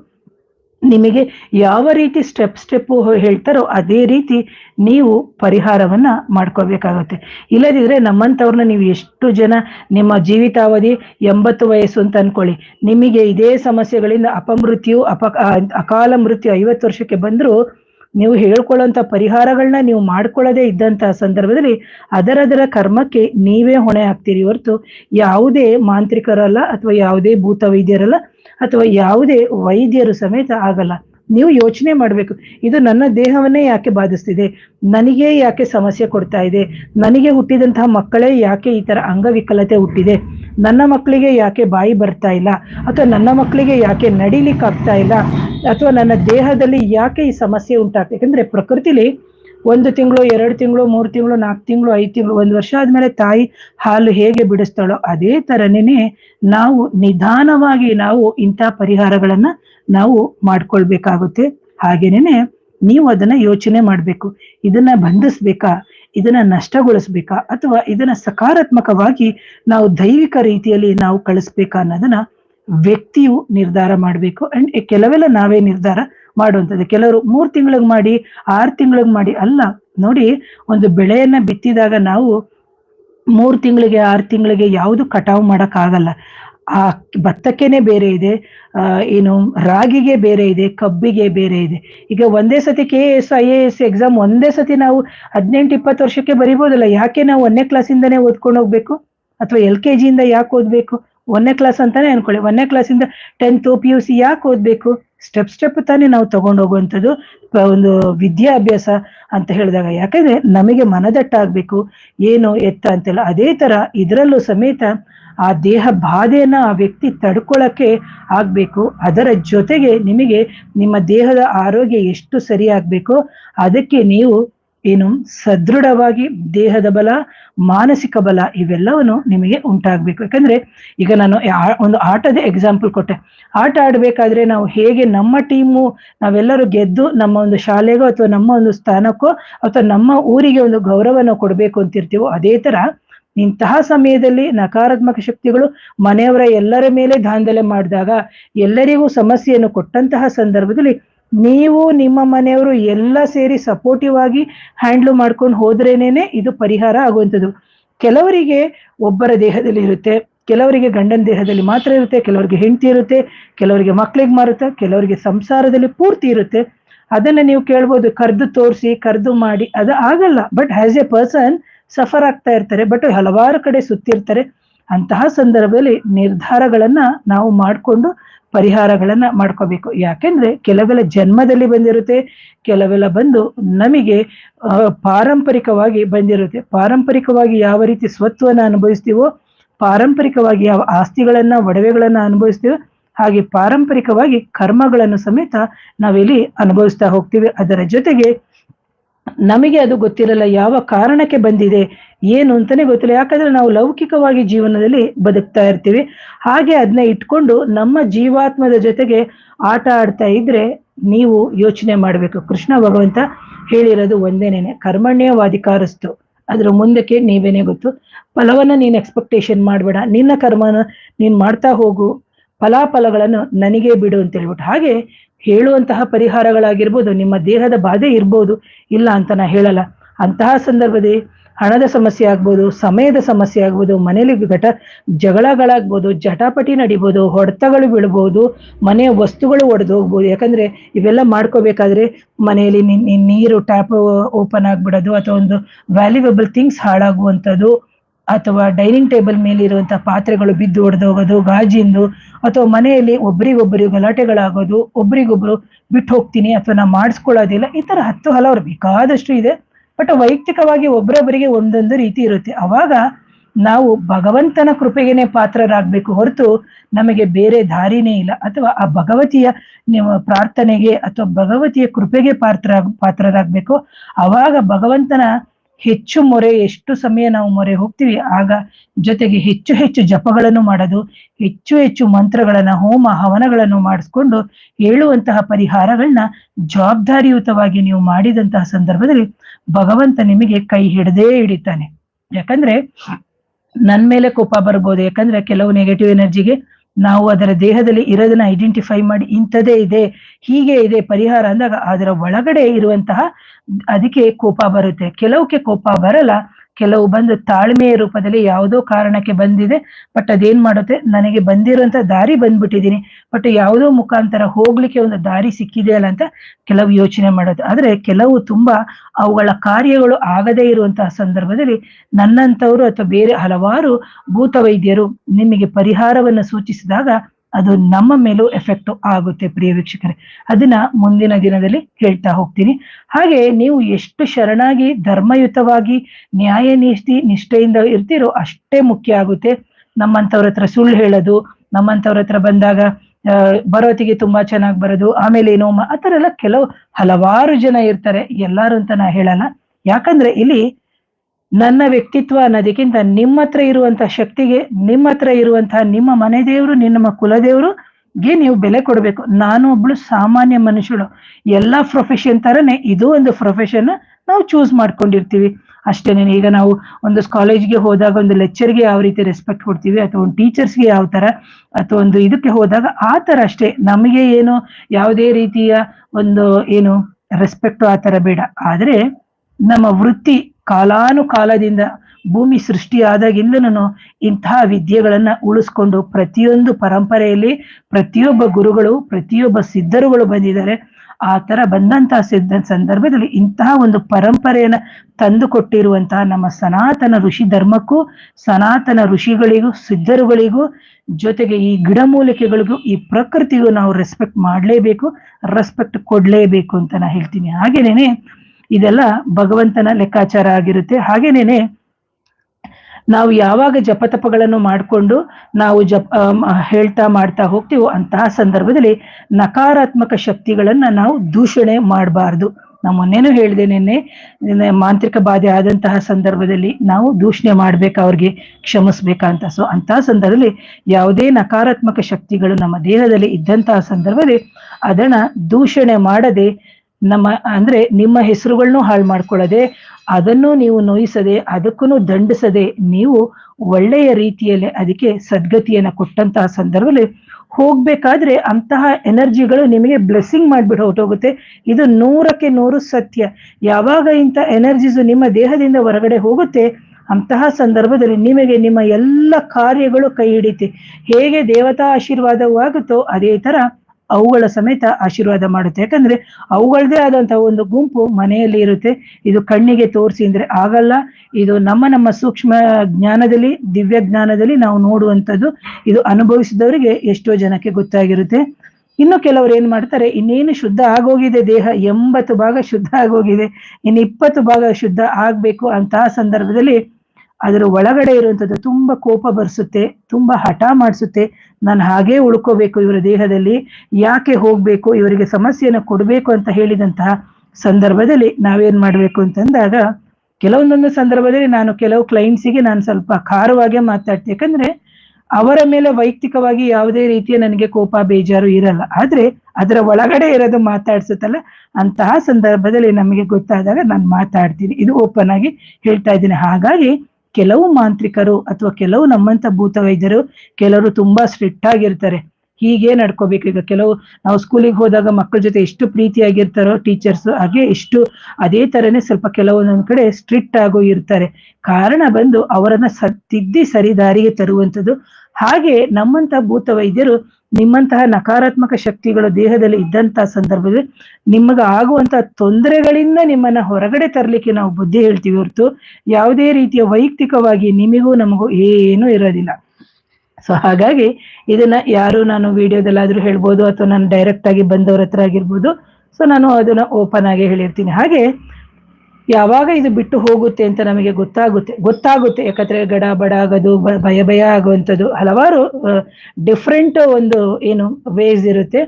ನಿಮಗೆ ಯಾವ ರೀತಿ ಸ್ಟೆಪ್ ಸ್ಟೆಪ್ ಹೇಳ್ತಾರೋ ಅದೇ ರೀತಿ ನೀವು ಪರಿಹಾರವನ್ನ ಮಾಡ್ಕೋಬೇಕಾಗುತ್ತೆ ಇಲ್ಲದಿದ್ರೆ ನಮ್ಮಂಥವ್ರನ್ನ ನೀವು ಎಷ್ಟು ಜನ ನಿಮ್ಮ ಜೀವಿತಾವಧಿ ಎಂಬತ್ತು ವಯಸ್ಸು ಅಂತ ಅನ್ಕೊಳ್ಳಿ. ನಿಮಗೆ ಇದೇ ಸಮಸ್ಯೆಗಳಿಂದ ಅಪಮೃತ್ಯು, ಅಪ ಅಕಾಲ ಮೃತ್ಯು ಐವತ್ತು ವರ್ಷಕ್ಕೆ ಬಂದರೂ ನೀವು ಹೇಳ್ಕೊಳ್ಳೋಂಥ ಪರಿಹಾರಗಳನ್ನ ನೀವು ಮಾಡ್ಕೊಳ್ಳದೇ ಇದ್ದಂತಹ ಸಂದರ್ಭದಲ್ಲಿ ಅದರದರ ಕರ್ಮಕ್ಕೆ ನೀವೇ ಹೊಣೆ ಆಗ್ತೀರಿ ಹೊರತು ಯಾವುದೇ ಮಾಂತ್ರಿಕರಲ್ಲ ಅಥವಾ ಯಾವುದೇ ಭೂತ ವೈದ್ಯರಲ್ಲ ಅಥವಾ ಯಾವುದೇ ವೈದ್ಯರು ಸಮೇತ ಆಗಲ್ಲ. ನೀವು ಯೋಚನೆ ಮಾಡಬೇಕು. ಇದು ನನ್ನ ದೇಹವನ್ನೇ ಯಾಕೆ ಬಾಧಿಸ್ತಿದೆ? ನನಗೆ ಯಾಕೆ ಸಮಸ್ಯೆ ಕೊಡ್ತಾ ಇದೆ? ನನಗೆ ಹುಟ್ಟಿದಂತಹ ಮಕ್ಕಳೇ ಯಾಕೆ ಈ ತರ ಅಂಗವಿಕಲತೆ ಹುಟ್ಟಿದೆ? ನನ್ನ ಮಕ್ಕಳಿಗೆ ಯಾಕೆ ಬಾಯಿ ಬರ್ತಾ ಇಲ್ಲ? ಅಥವಾ ನನ್ನ ಮಕ್ಕಳಿಗೆ ಯಾಕೆ ನಡಿಲಿಕ್ಕೆ ಆಗ್ತಾ ಇಲ್ಲ? ಅಥವಾ ನನ್ನ ದೇಹದಲ್ಲಿ ಯಾಕೆ ಈ ಸಮಸ್ಯೆ ಉಂಟಾಗ್ತದೆ? ಯಾಕಂದ್ರೆ ಪ್ರಕೃತಿಲಿ ಒಂದು ತಿಂಗಳು, ಎರಡು ತಿಂಗಳು, ಮೂರು ತಿಂಗಳು, ನಾಲ್ಕು ತಿಂಗಳು, ಐದು ತಿಂಗಳು, ಒಂದು ವರ್ಷ ಆದ್ಮೇಲೆ ತಾಯಿ ಹಾಲು ಹೇಗೆ ಬಿಡಿಸ್ತಾಳೋ ಅದೇ ತರನೇನೆ ನಾವು ನಿಧಾನವಾಗಿ ನಾವು ಇಂಥ ಪರಿಹಾರಗಳನ್ನ ನಾವು ಮಾಡ್ಕೊಳ್ಬೇಕಾಗುತ್ತೆ. ಹಾಗೇನೇನೆ ನೀವು ಅದನ್ನ ಯೋಚನೆ ಮಾಡ್ಬೇಕು. ಇದನ್ನ ಬಂಧಿಸ್ಬೇಕಾ? ಇದನ್ನ ನಷ್ಟಗೊಳಿಸ್ಬೇಕಾ? ಅಥವಾ ಇದನ್ನ ಸಕಾರಾತ್ಮಕವಾಗಿ ನಾವು ದೈವಿಕ ರೀತಿಯಲ್ಲಿ ನಾವು ಕಳಿಸ್ಬೇಕಾ ಅನ್ನೋದನ್ನ ವ್ಯಕ್ತಿಯು ನಿರ್ಧಾರ ಮಾಡಬೇಕು. ಅಂಡ್ ಕೆಲವೆಲ್ಲ ನಾವೇ ನಿರ್ಧಾರ ಮಾಡುವಂಥದ್ದು. ಕೆಲವರು ಮೂರ್ ತಿಂಗಳಿಗೆ ಮಾಡಿ, ಆರ್ ತಿಂಗಳಿಗೆ ಮಾಡಿ ಅಲ್ಲ, ನೋಡಿ, ಒಂದು ಬೆಳೆಯನ್ನ ಬಿತ್ತಿದಾಗ ನಾವು ಮೂರ್ ತಿಂಗಳಿಗೆ, ಆರು ತಿಂಗಳಿಗೆ ಯಾವುದು ಕಟಾವು ಮಾಡಕ್ ಆಗಲ್ಲ ಆ ಭತ್ತಕ್ಕೆನೆ ಬೇರೆ ಇದೆ ಏನು ರಾಗಿಗೆ ಬೇರೆ ಇದೆ, ಕಬ್ಬಿಗೆ ಬೇರೆ ಇದೆ. ಈಗ ಒಂದೇ ಸತಿ K S I A S exam ಒಂದೇ ಸತಿ ನಾವು ಹದಿನೆಂಟು, ಇಪ್ಪತ್ತು ವರ್ಷಕ್ಕೆ ಬರಿಬೋದಲ್ಲ, ಯಾಕೆ ನಾವು ಒಂದನೇ ಕ್ಲಾಸಿಂದನೇ ಓದ್ಕೊಂಡು ಹೋಗ್ಬೇಕು? ಅಥವಾ ಎಲ್ ಕೆ ಜಿಯಿಂದ ಯಾಕೆ ಓದ್ಬೇಕು? ಒಂದನೇ ಕ್ಲಾಸ್ ಅಂತಾನೆ ಅನ್ಕೊಳ್ಳಿ. ಒಂದನೇ ಕ್ಲಾಸಿಂದ ಟೆಂತ್ ಪಿ ಯು ಸಿ ಯಾಕೆ ಓದ್ಬೇಕು? ಸ್ಟೆಪ್ ಸ್ಟೆಪ್ ತಾನೇ ನಾವು ತಗೊಂಡು ಹೋಗುವಂಥದ್ದು ಒಂದು ವಿದ್ಯಾಭ್ಯಾಸ ಅಂತ ಹೇಳಿದಾಗ. ಯಾಕಂದ್ರೆ ನಮಗೆ ಮನದಟ್ಟಾಗ್ಬೇಕು ಏನು ಎತ್ತ ಅಂತೆಲ್ಲ ಅದೇ ತರ ಇದರಲ್ಲೂ ಸಮೇತ ಆ ದೇಹ ಬಾಧೆಯನ್ನ ಆ ವ್ಯಕ್ತಿ ತಡ್ಕೊಳಕ್ಕೆ ಆಗ್ಬೇಕು. ಅದರ ಜೊತೆಗೆ ನಿಮಗೆ ನಿಮ್ಮ ದೇಹದ ಆರೋಗ್ಯ ಎಷ್ಟು ಸರಿ ಆಗ್ಬೇಕೋ ಅದಕ್ಕೆ ನೀವು ಏನು? ಸದೃಢವಾಗಿ ದೇಹದ ಬಲ, ಮಾನಸಿಕ ಬಲ ಇವೆಲ್ಲವನ್ನು ನಿಮಗೆ ಉಂಟಾಗ್ಬೇಕು. ಯಾಕಂದ್ರೆ ಈಗ ನಾನು ಒಂದು ಆಟದ ಎಕ್ಸಾಂಪಲ್ ಕೊಟ್ಟೆ. ಆಟ ಆಡ್ಬೇಕಾದ್ರೆ ನಾವು ಹೇಗೆ ನಮ್ಮ ಟೀಮು ನಾವೆಲ್ಲರೂ ಗೆದ್ದು ನಮ್ಮ ಒಂದು ಶಾಲೆಗೋ ಅಥವಾ ನಮ್ಮ ಒಂದು ಸ್ಥಾನಕ್ಕೋ ಅಥವಾ ನಮ್ಮ ಊರಿಗೆ ಒಂದು ಗೌರವನ ಕೊಡ್ಬೇಕು ಅಂತಿರ್ತೀವೋ, ಅದೇ ತರ ಇಂತಹ ಸಮಯದಲ್ಲಿ ನಕಾರಾತ್ಮಕ ಶಕ್ತಿಗಳು ಮನೆಯವರ ಎಲ್ಲರ ಮೇಲೆ ದಾಂಧಲೆ ಮಾಡಿದಾಗ ಎಲ್ಲರಿಗೂ ಸಮಸ್ಯೆಯನ್ನು ಕೊಟ್ಟಂತಹ ಸಂದರ್ಭದಲ್ಲಿ ನೀವು ನಿಮ್ಮ ಮನೆಯವರು ಎಲ್ಲ ಸೇರಿ ಸಪೋರ್ಟಿವ್ ಆಗಿ ಹ್ಯಾಂಡ್ಲ್ ಮಾಡ್ಕೊಂಡು ಹೋದ್ರೇನೇನೆ ಇದು ಪರಿಹಾರ ಆಗುವಂಥದ್ದು. ಕೆಲವರಿಗೆ ಒಬ್ಬರ ದೇಹದಲ್ಲಿ ಇರುತ್ತೆ, ಕೆಲವರಿಗೆ ಗಂಡನ ದೇಹದಲ್ಲಿ ಮಾತ್ರ ಇರುತ್ತೆ, ಕೆಲವರಿಗೆ ಹೆಂಡತಿ ಇರುತ್ತೆ, ಕೆಲವರಿಗೆ ಮಕ್ಳಿಗೆ ಮಾರುತ್ತೆ, ಕೆಲವರಿಗೆ ಸಂಸಾರದಲ್ಲಿ ಪೂರ್ತಿ ಇರುತ್ತೆ. ಅದನ್ನ ನೀವು ಕೇಳ್ಬೋದು, ಕರ್ದು ತೋರಿಸಿ, ಕರ್ದು ಮಾಡಿ, ಅದು ಆಗಲ್ಲ. But as a person suffer ಆಗ್ತಾ ಇರ್ತಾರೆ ಬಟ್ ಹಲವಾರು ಕಡೆ ಸುತ್ತಿರ್ತಾರೆ. ಅಂತಹ ಸಂದರ್ಭದಲ್ಲಿ ನಿರ್ಧಾರಗಳನ್ನ ನಾವು ಮಾಡಿಕೊಂಡು ಪರಿಹಾರಗಳನ್ನ ಮಾಡ್ಕೋಬೇಕು. ಯಾಕೆಂದ್ರೆ ಕೆಲವೆಲ್ಲ ಜನ್ಮದಲ್ಲಿ ಬಂದಿರುತ್ತೆ, ಕೆಲವೆಲ್ಲ ಬಂದು ನಮಗೆ ಪಾರಂಪರಿಕವಾಗಿ ಬಂದಿರುತ್ತೆ. ಪಾರಂಪರಿಕವಾಗಿ ಯಾವ ರೀತಿ ಸ್ವತ್ವನ ಅನುಭವಿಸ್ತೀವೋ, ಪಾರಂಪರಿಕವಾಗಿ ಯಾವ ಆಸ್ತಿಗಳನ್ನ, ಒಡವೆಗಳನ್ನ ಅನುಭವಿಸ್ತೀವೋ, ಹಾಗೆ ಪಾರಂಪರಿಕವಾಗಿ ಕರ್ಮಗಳನ್ನು ಸಮೇತ ನಾವಿಲ್ಲಿ ಅನುಭವಿಸ್ತಾ ಹೋಗ್ತೀವಿ. ಅದರ ಜೊತೆಗೆ ನಮಗೆ ಅದು ಗೊತ್ತಿರಲ್ಲ ಯಾವ ಕಾರಣಕ್ಕೆ ಬಂದಿದೆ, ಏನು ಅಂತಾನೆ ಗೊತ್ತಿಲ್ಲ. ಯಾಕಂದ್ರೆ ನಾವು ಲೌಕಿಕವಾಗಿ ಜೀವನದಲ್ಲಿ ಬದುಕ್ತಾ ಇರ್ತೀವಿ. ಹಾಗೆ ಅದನ್ನ ಇಟ್ಕೊಂಡು ನಮ್ಮ ಜೀವಾತ್ಮದ ಜೊತೆಗೆ ಆಟ ಆಡ್ತಾ ಇದ್ರೆ ನೀವು ಯೋಚನೆ ಮಾಡ್ಬೇಕು. ಕೃಷ್ಣ ಭಗವಂತ ಹೇಳಿರೋದು ಒಂದೇನೇನೆ ಕರ್ಮಣ್ಯವಾಧಿಕಾರಸ್ತು ಅದ್ರ ಮುಂದಕ್ಕೆ ನೀವೇನೆ ಗೊತ್ತು, ಫಲವನ್ನ ನೀನ್ ಎಕ್ಸ್ಪೆಕ್ಟೇಷನ್ ಮಾಡಬೇಡ. ನಿನ್ನ ಕರ್ಮನ ನೀನ್ ಮಾಡ್ತಾ ಹೋಗು, ಫಲಾಫಲಗಳನ್ನು ನನಗೆ ಬಿಡು ಅಂತ ಹೇಳ್ಬಿಟ್ಟು ಹಾಗೆ ಹೇಳುವಂತಹ ಪರಿಹಾರಗಳಾಗಿರ್ಬೋದು, ನಿಮ್ಮ ದೇಹದ ಬಾಧೆ ಇರ್ಬೋದು, ಇಲ್ಲ ಅಂತ ನಾ ಹೇಳಲ್ಲ. ಅಂತಹ ಸಂದರ್ಭದಲ್ಲಿ ಹಣದ ಸಮಸ್ಯೆ ಆಗ್ಬೋದು, ಸಮಯದ ಸಮಸ್ಯೆ ಆಗ್ಬೋದು ಮನೇಲಿ ಘಟ ಜಗಳಗಳಾಗ್ಬೋದು, ಜಟಾಪಟಿ ನಡಿಬೋದು, ಹೊಡೆತಗಳು ಬೀಳ್ಬೋದು, ಮನೆಯ ವಸ್ತುಗಳು ಒಡೆದು ಹೋಗ್ಬೋದು. ಯಾಕಂದ್ರೆ ಇವೆಲ್ಲ ಮಾಡ್ಕೋಬೇಕಾದ್ರೆ ಮನೆಯಲ್ಲಿ ನೀರು ಟ್ಯಾಪ್ ಓಪನ್ ಆಗ್ಬಿಡೋದು ಅಥವಾ ಒಂದು ವ್ಯಾಲ್ಯೂಯಬಲ್ ಥಿಂಗ್ಸ್ ಹಾಳಾಗುವಂಥದ್ದು. ಅಥವಾ ಡೈನಿಂಗ್ ಟೇಬಲ್ ಮೇಲೆ ಇರುವಂತಹ ಪಾತ್ರೆಗಳು ಬಿದ್ದು ಒಡೆದೋಗೋದು ಗಾಜಿಂದು ಅಥವಾ ಮನೆಯಲ್ಲಿ ಒಬ್ರಿಗೊಬ್ಬರು ಗಲಾಟೆಗಳಾಗೋದು, ಒಬ್ರಿಗೊಬ್ರು ಬಿಟ್ಟು ಹೋಗ್ತೀನಿ ಅಥವಾ ನಾ ಮಾಡಿಸ್ಕೊಳ್ಳೋದಿಲ್ಲ, ಈ ತರ ಹತ್ತು ಹಲವರು ಬೇಕಾದಷ್ಟು ಇದೆ. ಬಟ್ ವೈಯಕ್ತಿಕವಾಗಿ ಒಬ್ಬರೊಬ್ಬರಿಗೆ ಒಂದೊಂದು ರೀತಿ ಇರುತ್ತೆ. ಅವಾಗ ನಾವು ಭಗವಂತನ ಕೃಪೆಗೇನೆ ಪಾತ್ರರಾಗಬೇಕು ಹೊರತು ನಮಗೆ ಬೇರೆ ದಾರಿನೇ ಇಲ್ಲ. ಅಥವಾ ಆ ಭಗವತಿಯ ಪ್ರಾರ್ಥನೆಗೆ ಅಥವಾ ಭಗವತಿಯ ಕೃಪೆಗೆ ಪಾತ್ರ, ಪಾತ್ರರಾಗಬೇಕು. ಅವಾಗ ಭಗವಂತನ ಹೆಚ್ಚು ಮೊರೆ, ಎಷ್ಟು ಸಮಯ ನಾವು ಮೊರೆ ಹೋಗ್ತೀವಿ, ಆಗ ಜೊತೆಗೆ ಹೆಚ್ಚು ಹೆಚ್ಚು ಜಪಗಳನ್ನು ಮಾಡೋದು, ಹೆಚ್ಚು ಹೆಚ್ಚು ಮಂತ್ರಗಳನ್ನ, ಹೋಮ ಹವನಗಳನ್ನು ಮಾಡಿಸ್ಕೊಂಡು ಹೇಳುವಂತಹ ಪರಿಹಾರಗಳನ್ನ ಜವಾಬ್ದಾರಿಯುತವಾಗಿ ನೀವು ಮಾಡಿದಂತಹ ಸಂದರ್ಭದಲ್ಲಿ ಭಗವಂತ ನಿಮಗೆ ಕೈ ಹಿಡದೇ ಹಿಡಿತಾನೆ. ಯಾಕಂದ್ರೆ ನನ್ ಮೇಲೆ ಕೋಪ ಬರ್ಬೋದು, ಯಾಕಂದ್ರೆ ಕೆಲವು ನೆಗೆಟಿವ್ ಎನರ್ಜಿಗೆ ನಾವು ಅದರ ದೇಹದಲ್ಲಿ ಇರೋದನ್ನ ಐಡೆಂಟಿಫೈ ಮಾಡಿ ಇಂಥದೇ ಇದೆ, ಹೀಗೆ ಇದೆ ಪರಿಹಾರ ಅಂದಾಗ ಅದರ ಒಳಗಡೆ ಇರುವಂತಹ ಅದಕ್ಕೆ ಕೋಪ ಬರುತ್ತೆ. ಕೆಲವಕ್ಕೆ ಕೋಪ ಬರಲ್ಲ ಕೆಲವು ಬಂದು ತಾಳ್ಮೆಯ ರೂಪದಲ್ಲಿ ಯಾವುದೋ ಕಾರಣಕ್ಕೆ ಬಂದಿದೆ ಬಟ್ ಅದೇನ್ ಮಾಡುತ್ತೆ? ನನಗೆ ಬಂದಿರುವಂತ ದಾರಿ ಬಂದ್ಬಿಟ್ಟಿದ್ದೀನಿ ಬಟ್ ಯಾವುದೋ ಮುಖಾಂತರ ಹೋಗ್ಲಿಕ್ಕೆ ಒಂದು ದಾರಿ ಸಿಕ್ಕಿದೆಯಲ್ಲ ಅಂತ ಕೆಲವು ಯೋಚನೆ ಮಾಡೋದು. ಆದ್ರೆ ಕೆಲವು ತುಂಬಾ ಅವುಗಳ ಕಾರ್ಯಗಳು ಆಗದೇ ಇರುವಂತಹ ಸಂದರ್ಭದಲ್ಲಿ ನನ್ನಂತವರು ಅಥವಾ ಬೇರೆ ಹಲವಾರು ಭೂತ ವೈದ್ಯರು ನಿಮಗೆ ಪರಿಹಾರವನ್ನು ಸೂಚಿಸಿದಾಗ ಅದು ನಮ್ಮ ಮೇಲೂ ಎಫೆಕ್ಟ್ ಆಗುತ್ತೆ ಪ್ರಿಯ ವೀಕ್ಷಕರೇ. ಅದನ್ನ ಮುಂದಿನ ದಿನದಲ್ಲಿ ಹೇಳ್ತಾ ಹೋಗ್ತೀನಿ. ಹಾಗೆ ನೀವು ಎಷ್ಟು ಶರಣಾಗಿ ಧರ್ಮಯುತವಾಗಿ ನ್ಯಾಯ ನೀತಿ ನಿಷ್ಠೆಯಿಂದ ಇರ್ತೀರೋ ಅಷ್ಟೇ ಮುಖ್ಯ ಆಗುತ್ತೆ. ನಮ್ಮಂತವ್ರ ಹತ್ರ ಸುಳ್ಳು ಹೇಳೋದು ನಮ್ಮಂತವ್ರ ಹತ್ರ ಬಂದಾಗ ಬರೋತಿಗೆ ತುಂಬಾ ಚೆನ್ನಾಗಿ ಬರೋದು, ಆಮೇಲೆ ಏನೋ ಆ ಥರ ಎಲ್ಲ ಕೆಲವು ಹಲವಾರು ಜನ ಇರ್ತಾರೆ. ಎಲ್ಲಾರು ಅಂತ ನಾ ಹೇಳಲ್ಲ. ಯಾಕಂದ್ರೆ ಇಲ್ಲಿ ನನ್ನ ವ್ಯಕ್ತಿತ್ವ ಅನ್ನೋದಕ್ಕಿಂತ ನಿಮ್ಮ ಹತ್ರ ಇರುವಂತಹ ಶಕ್ತಿಗೆ, ನಿಮ್ಮ ಹತ್ರ ಇರುವಂತಹ ನಿಮ್ಮ ಮನೆ ದೇವರು ನಿಮ್ಮ ಕುಲದೇವರು ಗೆ ನೀವು ಬೆಲೆ ಕೊಡಬೇಕು. ನಾನು ಒಬ್ಳು ಸಾಮಾನ್ಯ ಮನುಷ್ಯಳು. ಎಲ್ಲಾ ಪ್ರೊಫೆಷನ್ ತರನೇ ಇದು ಒಂದು ಪ್ರೊಫೆಷನ್ ನಾವು ಚೂಸ್ ಮಾಡ್ಕೊಂಡಿರ್ತೀವಿ. ಅಷ್ಟೇನೆ ಈಗ ನಾವು ಒಂದು ಕಾಲೇಜ್ಗೆ ಹೋದಾಗ ಒಂದು ಲೆಕ್ಚರ್ಗೆ ಯಾವ ರೀತಿ ರೆಸ್ಪೆಕ್ಟ್ ಕೊಡ್ತೀವಿ ಅಥವಾ ಒಂದು ಟೀಚರ್ಸ್ಗೆ ಯಾವ ತರ ಅಥವಾ ಒಂದು ಇದಕ್ಕೆ ಹೋದಾಗ ಆ ತರ ಅಷ್ಟೇ. ನಮಗೆ ಏನು ಯಾವುದೇ ರೀತಿಯ ಒಂದು ಏನು ರೆಸ್ಪೆಕ್ಟ್ ಆ ತರ ಬೇಡ. ಆದ್ರೆ ನಮ್ಮ ವೃತ್ತಿ ಕಾಲಾನುಕಾಲದಿಂದ ಭೂಮಿ ಸೃಷ್ಟಿಯಾದಾಗಿಂದನೂ ಇಂತಹ ವಿದ್ಯೆಗಳನ್ನ ಉಳಿಸ್ಕೊಂಡು ಪ್ರತಿಯೊಂದು ಪರಂಪರೆಯಲ್ಲಿ ಪ್ರತಿಯೊಬ್ಬ ಗುರುಗಳು, ಪ್ರತಿಯೊಬ್ಬ ಸಿದ್ಧರುಗಳು ಬಂದಿದ್ದಾರೆ. ಆ ತರ ಬಂದಂತಹ ಸಿದ್ಧ ಸಂದರ್ಭದಲ್ಲಿ ಇಂತಹ ಒಂದು ಪರಂಪರೆಯನ್ನ ತಂದುಕೊಟ್ಟಿರುವಂತಹ ನಮ್ಮ ಸನಾತನ ಋಷಿ ಧರ್ಮಕ್ಕೂ, ಸನಾತನ ಋಷಿಗಳಿಗೂ, ಸಿದ್ಧರುಗಳಿಗೂ, ಜೊತೆಗೆ ಈ ಗಿಡಮೂಲಿಕೆಗಳಿಗೂ ಈ ಪ್ರಕೃತಿಗೂ ನಾವು ರೆಸ್ಪೆಕ್ಟ್ ಮಾಡಲೇಬೇಕು ರೆಸ್ಪೆಕ್ಟ್ ಕೊಡಲೇಬೇಕು ಅಂತ ನಾ ಹೇಳ್ತೀನಿ. ಹಾಗೇನೇನೆ ಇದೆಲ್ಲ ಭಗವಂತನ ಲೆಕ್ಕಾಚಾರ ಆಗಿರುತ್ತೆ. ಹಾಗೇನೇನೆ ನಾವು ಯಾವಾಗ ಜಪತಪಗಳನ್ನು ಮಾಡಿಕೊಂಡು ನಾವು ಜಪ ಹೇಳ್ತಾ ಮಾಡ್ತಾ ಹೋಗ್ತೀವೋ ಅಂತಹ ಸಂದರ್ಭದಲ್ಲಿ ನಕಾರಾತ್ಮಕ ಶಕ್ತಿಗಳನ್ನ ನಾವು ದೂಷಣೆ ಮಾಡಬಾರ್ದು. ನಾ ಮೊನ್ನೆನೂ ಹೇಳಿದೆ ನಿನ್ನೆ ಮಾಂತ್ರಿಕ ಬಾಧೆ ಆದಂತಹ ಸಂದರ್ಭದಲ್ಲಿ ನಾವು ದೂಷಣೆ ಮಾಡ್ಬೇಕು, ಅವ್ರಿಗೆ ಕ್ಷಮಿಸ್ಬೇಕಂತ ಸೊ ಅಂತಹ ಸಂದರ್ಭದಲ್ಲಿ ಯಾವುದೇ ನಕಾರಾತ್ಮಕ ಶಕ್ತಿಗಳು ನಮ್ಮ ದೇಹದಲ್ಲಿ ಇದ್ದಂತಹ ಸಂದರ್ಭದಲ್ಲಿ ಅದನ್ನ ದೂಷಣೆ ಮಾಡದೆ ನಮ್ಮ, ಅಂದ್ರೆ ನಿಮ್ಮ ಹೆಸರುಗಳನ್ನು ಹಾಳು ಮಾಡ್ಕೊಳ್ಳದೆ, ಅದನ್ನು ನೀವು ನೋಯಿಸದೆ ಅದಕ್ಕೂ ದಂಡಿಸದೆ, ನೀವು ಒಳ್ಳೆಯ ರೀತಿಯಲ್ಲಿ ಅದಕ್ಕೆ ಸದ್ಗತಿಯನ್ನ ಕೊಟ್ಟಂತಹ ಸಂದರ್ಭದಲ್ಲಿ ಹೋಗ್ಬೇಕಾದ್ರೆ ಅಂತಹ ಎನರ್ಜಿಗಳು ನಿಮಗೆ ಬ್ಲೆಸ್ಸಿಂಗ್ ಮಾಡ್ಬಿಟ್ಟು ಹೊರಟೋಗುತ್ತೆ. ಇದು ನೂರಕ್ಕೆ ನೂರು ಸತ್ಯ. ಯಾವಾಗ ಇಂಥ ಎನರ್ಜೀಸ್ ನಿಮ್ಮ ದೇಹದಿಂದ ಹೊರಗಡೆ ಹೋಗುತ್ತೆ, ಅಂತಹ ಸಂದರ್ಭದಲ್ಲಿ ನಿಮಗೆ ನಿಮ್ಮ ಎಲ್ಲ ಕಾರ್ಯಗಳು ಕೈ ಹಿಡಿತೆ ಹೇಗೆ ದೇವತಾ ಆಶೀರ್ವಾದವಾಗುತ್ತೋ ಅದೇ ತರ ಅವುಗಳ ಸಮೇತ ಆಶೀರ್ವಾದ ಮಾಡುತ್ತೆ. ಯಾಕಂದ್ರೆ ಅವುಗಳದೇ ಆದಂತಹ ಒಂದು ಗುಂಪು ಮನೆಯಲ್ಲಿ ಇರುತ್ತೆ. ಇದು ಕಣ್ಣಿಗೆ ತೋರಿಸಿ ಅಂದ್ರೆ ಆಗಲ್ಲ. ಇದು ನಮ್ಮ ನಮ್ಮ ಸೂಕ್ಷ್ಮ ಜ್ಞಾನದಲ್ಲಿ, ದಿವ್ಯ ಜ್ಞಾನದಲ್ಲಿ ನಾವು ನೋಡುವಂಥದ್ದು ಇದು ಅನುಭವಿಸಿದವರಿಗೆ ಎಷ್ಟೋ ಜನಕ್ಕೆ ಗೊತ್ತಾಗಿರುತ್ತೆ. ಇನ್ನು ಕೆಲವರು ಏನ್ ಮಾಡ್ತಾರೆ, ಇನ್ನೇನು ಶುದ್ಧ ಆಗೋಗಿದೆ, ದೇಹ ಎಂಬತ್ತು ಭಾಗ ಶುದ್ಧ ಆಗೋಗಿದೆ, ಇನ್ನು ಇಪ್ಪತ್ತು ಭಾಗ ಶುದ್ಧ ಆಗ್ಬೇಕು ಅಂತ ಸಂದರ್ಭದಲ್ಲಿ ಅದರ ಒಳಗಡೆ ಇರುವಂಥದ್ದು ತುಂಬಾ ಕೋಪ ಬರ್ಸುತ್ತೆ, ತುಂಬಾ ಹಠ ಮಾಡಿಸುತ್ತೆ ನಾನು ಹಾಗೇ ಉಳ್ಕೋಬೇಕು ಇವರ ದೇಹದಲ್ಲಿ, ಯಾಕೆ ಹೋಗ್ಬೇಕು, ಇವರಿಗೆ ಸಮಸ್ಯೆಯನ್ನು ಕೊಡಬೇಕು ಅಂತ ಹೇಳಿದಂತಹ ಸಂದರ್ಭದಲ್ಲಿ ನಾವೇನ್ ಮಾಡ್ಬೇಕು ಅಂತಂದಾಗ ಕೆಲವೊಂದೊಂದು ಸಂದರ್ಭದಲ್ಲಿ ನಾನು ಕೆಲವು ಕ್ಲೈಂಟ್ಸಿಗೆ ನಾನು ಸ್ವಲ್ಪ ಖಾರವಾಗೇ ಮಾತಾಡ್ತೀನಿ ಯಾಕಂದ್ರೆ ಅವರ ಮೇಲೆ ವೈಯಕ್ತಿಕವಾಗಿ ಯಾವುದೇ ರೀತಿಯ ನನಗೆ ಕೋಪ, ಬೇಜಾರು ಇರಲ್ಲ. ಆದ್ರೆ ಅದರ ಒಳಗಡೆ ಇರೋದು ಮಾತಾಡ್ಸುತ್ತಲ್ಲ, ಅಂತಹ ಸಂದರ್ಭದಲ್ಲಿ ನಮಗೆ ಗೊತ್ತಾದಾಗ ನಾನು ಮಾತಾಡ್ತೀನಿ. ಇದು ಓಪನ್ ಆಗಿ ಹೇಳ್ತಾ ಇದ್ದೀನಿ. ಹಾಗಾಗಿ ಕೆಲವು ಮಾಂತ್ರಿಕರು ಅಥವಾ ಕೆಲವು ನಮ್ಮಂತ ಭೂತ ವೈದ್ಯರು ಕೆಲವರು ತುಂಬಾ ಸ್ಟ್ರಿಕ್ಟ್ ಆಗಿರ್ತಾರೆ. ಹೀಗೆ ನಡ್ಕೋಬೇಕು. ಈಗ ಕೆಲವು ನಾವು ಸ್ಕೂಲಿಗೆ ಹೋದಾಗ ಮಕ್ಕಳ ಜೊತೆ ಎಷ್ಟು ಪ್ರೀತಿಯಾಗಿರ್ತಾರೋ ಟೀಚರ್ಸ್ ಹಾಗೆ ಎಷ್ಟು ಅದೇ ತರನೇ ಸ್ವಲ್ಪ ಕೆಲವೊಂದೊಂದು ಕಡೆ ಸ್ಟ್ರಿಕ್ಟ್ ಆಗೋ ಇರ್ತಾರೆ. ಕಾರಣ ಬಂದು ಅವರನ್ನ ಸ ತಿದ್ದಿ ಸರಿದಾರಿಗೆ ತರುವಂಥದ್ದು ಹಾಗೆ ನಮ್ಮಂತ ಭೂತ ವೈದ್ಯರು ನಿಮ್ಮಂತಹ ನಕಾರಾತ್ಮಕ ಶಕ್ತಿಗಳು ದೇಹದಲ್ಲಿ ಇದ್ದಂತಹ ಸಂದರ್ಭದಲ್ಲಿ ನಿಮಗೆ ಆಗುವಂತಹ ತೊಂದರೆಗಳಿಂದ ನಿಮ್ಮನ್ನ ಹೊರಗಡೆ ತರಲಿಕ್ಕೆ ನಾವು ಬುದ್ಧಿ ಹೇಳ್ತೀವಿ ಹೊರತು ಯಾವುದೇ ರೀತಿಯ ವೈಯಕ್ತಿಕವಾಗಿ ನಿಮಗೂ ನಮಗೂ ಏನೂ ಇರೋದಿಲ್ಲ. ಸೊ ಹಾಗಾಗಿ ಇದನ್ನ ಯಾರು ನಾನು ವಿಡಿಯೋದಲ್ಲಾದ್ರೂ ಹೇಳ್ಬೋದು ಅಥವಾ ನಾನು ಡೈರೆಕ್ಟ್ ಆಗಿ ಬಂದವ್ರ ಹತ್ರ ಆಗಿರ್ಬೋದು. ಸೊ ನಾನು ಅದನ್ನ ಓಪನ್ ಆಗಿ ಹೇಳಿರ್ತೀನಿ. ಹಾಗೆ ಯಾವಾಗ ಇದು ಬಿಟ್ಟು ಹೋಗುತ್ತೆ ಅಂತ ನಮಗೆ ಗೊತ್ತಾಗುತ್ತೆ. ಗೊತ್ತಾಗುತ್ತೆ, ಯಾಕಂದ್ರೆ ಗಡ ಬಡ ಆಗೋದು ಭಯ ಭಯ ಆಗುವಂಥದ್ದು. ಹಲವಾರು ಡಿಫ್ರೆಂಟ್ ಒಂದು, ಏನು ವೇಸ್ ಇರುತ್ತೆ.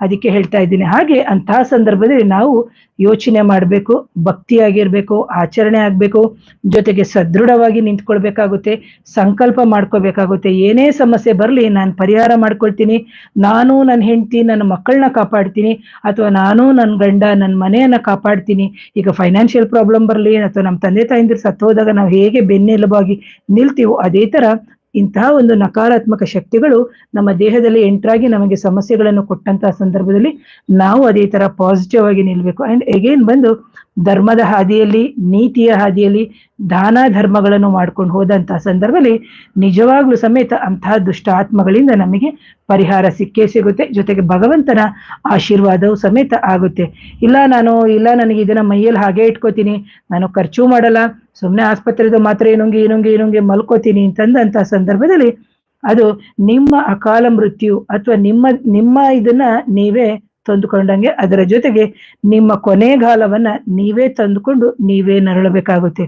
ಅದಕ್ಕೆ ಹೇಳ್ತಾ ಇದ್ದೀನಿ. ಹಾಗೆ ಅಂತಹ ಸಂದರ್ಭದಲ್ಲಿ ನಾವು ಯೋಚನೆ ಮಾಡಬೇಕು, ಭಕ್ತಿಯಾಗಿರ್ಬೇಕು, ಆಚರಣೆ ಆಗ್ಬೇಕು, ಜೊತೆಗೆ ಸದೃಢವಾಗಿ ನಿಂತ್ಕೊಳ್ಬೇಕಾಗುತ್ತೆ, ಸಂಕಲ್ಪ ಮಾಡ್ಕೋಬೇಕಾಗುತ್ತೆ ಏನೇ ಸಮಸ್ಯೆ ಬರಲಿ ನಾನು ಪರಿಹಾರ ಮಾಡ್ಕೊಳ್ತೀನಿ. ನಾನು ನನ್ನ ಹೆಂಡತಿ, ನನ್ನ ಮಕ್ಕಳನ್ನ ಕಾಪಾಡ್ತೀನಿ, ಅಥವಾ ನಾನು ನನ್ನ ಗಂಡ, ನನ್ನ ಮನೆಯನ್ನ ಕಾಪಾಡ್ತೀನಿ. ಈಗ ಫೈನಾನ್ಷಿಯಲ್ ಪ್ರಾಬ್ಲಮ್ ಬರಲಿ, ಅಥವಾ ನಮ್ಮ ತಂದೆ ತಾಯಿಂದ್ರು ಸತ್ತು ಹೋದಾಗ ನಾವು ಹೇಗೆ ಬೆನ್ನೆಲುಬಾಗಿ ನಿಲ್ತೀವೋ ಅದೇ ತರ ಇಂತಹ ಒಂದು ನಕಾರಾತ್ಮಕ ಶಕ್ತಿಗಳು ನಮ್ಮ ದೇಹದಲ್ಲಿ ಎಂಟ್ರಾಗಿ ನಮಗೆ ಸಮಸ್ಯೆಗಳನ್ನು ಕೊಟ್ಟಂತಹ ಸಂದರ್ಭದಲ್ಲಿ ನಾವು ಅದೇ ತರ ಪಾಸಿಟಿವ್ ಆಗಿ ನಿಲ್ಬೇಕು. ಅಂಡ್ ಎಗೇನ್ ಬಂದು ಧರ್ಮದ ಹಾದಿಯಲ್ಲಿ, ನೀತಿಯ ಹಾದಿಯಲ್ಲಿ ದಾನ ಧರ್ಮಗಳನ್ನು ಮಾಡ್ಕೊಂಡು ಹೋದಂತಹ ಸಂದರ್ಭದಲ್ಲಿ ನಿಜವಾಗ್ಲೂ ಸಮೇತ ಅಂತಹ ದುಷ್ಟ ಆತ್ಮಗಳಿಂದ ನಮಗೆ ಪರಿಹಾರ ಸಿಕ್ಕೇ ಸಿಗುತ್ತೆ. ಜೊತೆಗೆ ಭಗವಂತನ ಆಶೀರ್ವಾದವು ಸಮೇತ ಆಗುತ್ತೆ. ಇಲ್ಲ, ನಾನು, ಇಲ್ಲ, ನನಗೆ ಇದನ್ನ ಮೈಯಲ್ಲಿ ಹಾಗೆ ಇಟ್ಕೋತೀನಿ, ನಾನು ಖರ್ಚು ಮಾಡಲ್ಲ ಸುಮ್ಮನೆ ಆಸ್ಪತ್ರೆದು ಮಾತ್ರ ಏನೊಂಗೆ ಏನೊಂಗೆ ಏನೊಂಗೆ ಮಲ್ಕೋತೀನಿ ಅಂತಂದಂತಹ ಸಂದರ್ಭದಲ್ಲಿ ಅದು ನಿಮ್ಮ ಅಕಾಲ ಮೃತ್ಯು ಅಥವಾ ನಿಮ್ಮ ನಿಮ್ಮ ಇದನ್ನ ನೀವೇ ತಂದುಕೊಂಡಂಗೆ ಅದರ ಜೊತೆಗೆ ನಿಮ್ಮ ಕೊನೆಗಾಲವನ್ನ ನೀವೇ ತಂದುಕೊಂಡು ನೀವೇ ನರಳಬೇಕಾಗುತ್ತೆ.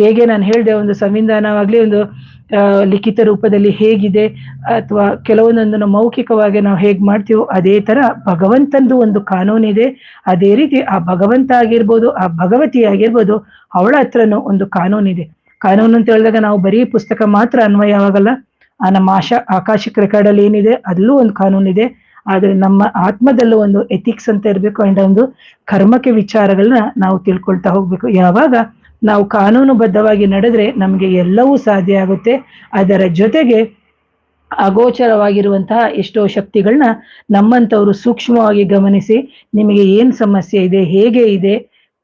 ಹೇಗೆ ನಾನು ಹೇಳಿದೆ ಒಂದು ಸಂವಿಧಾನವಾಗ್ಲಿ ಒಂದು ಲಿಖಿತ ರೂಪದಲ್ಲಿ ಹೇಗಿದೆ ಅಥವಾ ಕೆಲವೊಂದೊಂದನ್ನು ಮೌಖಿಕವಾಗಿ ನಾವು ಹೇಗ್ ಮಾಡ್ತೀವೋ ಅದೇ ತರ ಭಗವಂತಂದು ಒಂದು ಕಾನೂನಿದೆ. ಅದೇ ರೀತಿ ಆ ಭಗವಂತ ಆಗಿರ್ಬೋದು, ಆ ಭಗವತಿ ಆಗಿರ್ಬೋದು ಅವಳ ಹತ್ರನೂ ಒಂದು ಕಾನೂನಿದೆ. ಕಾನೂನು ಅಂತ ಹೇಳಿದಾಗ ನಾವು ಬರೀ ಪುಸ್ತಕ ಮಾತ್ರ ಅನ್ವಯವಾಗಲ್ಲ. ಆ ನಮ್ಮ ಆಶಾ ಆಕಾಶಿಕ ರೆಕಾರ್ಡಲ್ಲಿ ಏನಿದೆ, ಅಲ್ಲೂ ಒಂದು ಕಾನೂನಿದೆ. ಆದ್ರೆ ನಮ್ಮ ಆತ್ಮದಲ್ಲೂ ಒಂದು ಎಥಿಕ್ಸ್ ಅಂತ ಇರಬೇಕು ಅಂಡ್ ಒಂದು ಕರ್ಮಕ್ಕೆ ವಿಚಾರಗಳನ್ನ ನಾವು ತಿಳ್ಕೊಳ್ತಾ ಹೋಗ್ಬೇಕು. ಯಾವಾಗ ನಾವು ಕಾನೂನುಬದ್ಧವಾಗಿ ನಡೆದ್ರೆ ನಮ್ಗೆ ಎಲ್ಲವೂ ಸಾಧ್ಯ ಆಗುತ್ತೆ. ಅದರ ಜೊತೆಗೆ ಅಗೋಚರವಾಗಿರುವಂತಹ ಎಷ್ಟೋ ಶಕ್ತಿಗಳನ್ನ ನಮ್ಮಂತವ್ರು ಸೂಕ್ಷ್ಮವಾಗಿ ಗಮನಿಸಿ ನಿಮಗೆ ಏನ್ ಸಮಸ್ಯೆ ಇದೆ, ಹೇಗೆ ಇದೆ,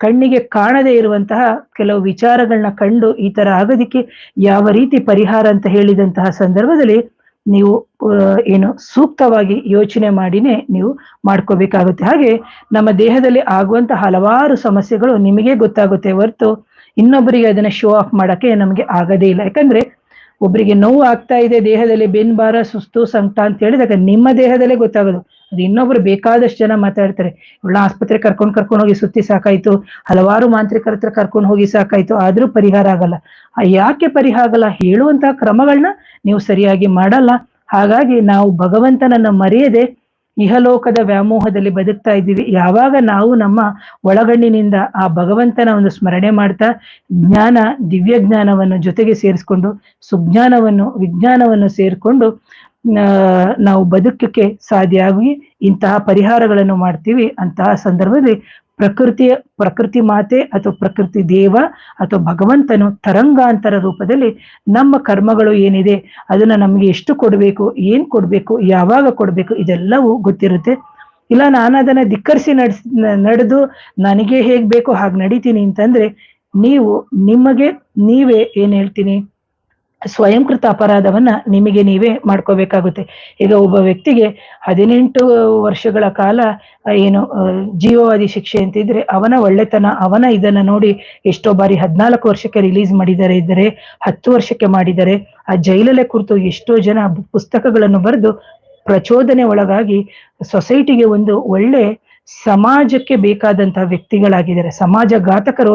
ಕಣ್ಣಿಗೆ ಕಾಣದೇ ಇರುವಂತಹ ಕೆಲವು ವಿಚಾರಗಳನ್ನ ಕಂಡು ಈ ತರ ಆಗೋದಿಕ್ಕೆ ಯಾವ ರೀತಿ ಪರಿಹಾರ ಅಂತ ಹೇಳಿದಂತಹ ಸಂದರ್ಭದಲ್ಲಿ ನೀವು ಏನು ಸೂಕ್ತವಾಗಿ ಯೋಚನೆ ಮಾಡಿನೇ ನೀವು ಮಾಡ್ಕೋಬೇಕಾಗುತ್ತೆ. ಹಾಗೆ ನಮ್ಮ ದೇಹದಲ್ಲಿ ಆಗುವಂತ ಹಲವಾರು ಸಮಸ್ಯೆಗಳು ನಿಮಗೆ ಗೊತ್ತಾಗುತ್ತೆ ಹೊರತು ಇನ್ನೊಬ್ಬರಿಗೆ ಅದನ್ನ ಶೋ ಆಫ್ ಮಾಡಕ್ಕೆ ನಮಗೆ ಆಗದೇ ಇಲ್ಲ. ಯಾಕಂದ್ರೆ ಒಬ್ಬರಿಗೆ ನೋವು ಆಗ್ತಾ ಇದೆ, ದೇಹದಲ್ಲಿ ಬೆನ್ಬಾರ, ಸುಸ್ತು, ಸಂಕಟ ಅಂತ ಹೇಳಿದಾಗ ನಿಮ್ಮ ದೇಹದಲ್ಲೇ ಗೊತ್ತಾಗೋದು. ಅದು ಇನ್ನೊಬ್ರು ಬೇಕಾದಷ್ಟು ಜನ ಮಾತಾಡ್ತಾರೆ. ಇವಳ ಆಸ್ಪತ್ರೆ ಕರ್ಕೊಂಡ್ ಕರ್ಕೊಂಡು ಹೋಗಿ ಸುತ್ತಿ ಸಾಕಾಯ್ತು. ಹಲವಾರು ಮಾಂತ್ರಿಕರ ಹತ್ರ ಕರ್ಕೊಂಡು ಹೋಗಿ ಸಾಕಾಯ್ತು. ಆದ್ರೂ ಪರಿಹಾರ ಆಗಲ್ಲ. ಆ ಯಾಕೆ ಪರಿಹಾರ ಆಗಲ್ಲ? ಹೇಳುವಂತಹ ಕ್ರಮಗಳನ್ನ ನೀವು ಸರಿಯಾಗಿ ಮಾಡಲ್ಲ. ಹಾಗಾಗಿ ನಾವು ಭಗವಂತನನ್ನ ಮರೆಯದೆ ಇಹಲೋಕದ ವ್ಯಾಮೋಹದಲ್ಲಿ ಬದುಕ್ತಾ ಇದ್ದೀವಿ. ಯಾವಾಗ ನಾವು ನಮ್ಮ ಒಳಗಣ್ಣಿನಿಂದ ಆ ಭಗವಂತನ ಒಂದು ಸ್ಮರಣೆ ಮಾಡ್ತಾ ಜ್ಞಾನ ದಿವ್ಯ ಜ್ಞಾನವನ್ನು ಜೊತೆಗೆ ಸೇರಿಸ್ಕೊಂಡು, ಸುಜ್ಞಾನವನ್ನು, ವಿಜ್ಞಾನವನ್ನು ಸೇರಿಕೊಂಡು ನಾವು ಬದುಕಕ್ಕೆ ಸಾಧ್ಯ ಆಗಿ ಇಂತಹ ಪರಿಹಾರಗಳನ್ನು ಮಾಡ್ತೀವಿ ಅಂತಹ ಸಂದರ್ಭದಲ್ಲಿ ಪ್ರಕೃತಿಯ, ಪ್ರಕೃತಿ ಮಾತೆ ಅಥವಾ ಪ್ರಕೃತಿ ದೇವ ಅಥವಾ ಭಗವಂತನು ತರಂಗಾಂತರ ರೂಪದಲ್ಲಿ ನಮ್ಮ ಕರ್ಮಗಳು ಏನಿದೆ, ಅದನ್ನ ನಮ್ಗೆ ಎಷ್ಟು ಕೊಡ್ಬೇಕು, ಏನ್ ಕೊಡ್ಬೇಕು, ಯಾವಾಗ ಕೊಡ್ಬೇಕು ಇದೆಲ್ಲವೂ ಗೊತ್ತಿರುತ್ತೆ. ಇಲ್ಲ, ನಾನು ಅದನ್ನ ಧಿಕ್ಕರಿಸಿ ನಡ್ಸ್, ನಡೆದು ನನಗೆ ಹೇಗ್ ಬೇಕೋ ಹಾಗೆ ನಡೀತೀನಿ ಅಂತಂದ್ರೆ, ನೀವು, ನಿಮಗೆ, ನೀವೇ ಏನ್ ಹೇಳ್ತೀನಿ? ಸ್ವಯಂಕೃತ ಅಪರಾಧವನ್ನ ನಿಮಗೆ ನೀವೇ ಮಾಡ್ಕೋಬೇಕಾಗುತ್ತೆ. ಈಗ ಒಬ್ಬ ವ್ಯಕ್ತಿಗೆ ಹದಿನೆಂಟು ವರ್ಷಗಳ ಕಾಲ ಏನು ಜೀವವಾದಿ ಶಿಕ್ಷೆ ಅಂತಿದ್ರೆ ಅವನ ಒಳ್ಳೆತನ, ಅವನ ಇದನ್ನ ನೋಡಿ ಎಷ್ಟೋ ಬಾರಿ ಹದಿನಾಲ್ಕು ವರ್ಷಕ್ಕೆ ರಿಲೀಸ್ ಮಾಡಿದ್ದಾರೆ ಇದ್ದರೆ, ಹತ್ತು ವರ್ಷಕ್ಕೆ ಮಾಡಿದ್ದಾರೆ ಆ ಜೈಲಲ್ಲೇ ಕುರಿತು ಎಷ್ಟೋ ಜನ ಪುಸ್ತಕಗಳನ್ನು ಬರೆದು ಪ್ರಚೋದನೆ ಒಳಗಾಗಿ ಸೊಸೈಟಿಗೆ ಒಂದು ಒಳ್ಳೆ ಸಮಾಜಕ್ಕೆ ಬೇಕಾದಂತಹ ವ್ಯಕ್ತಿಗಳಾಗಿದ್ದಾರೆ. ಸಮಾಜ ಘಾತಕರು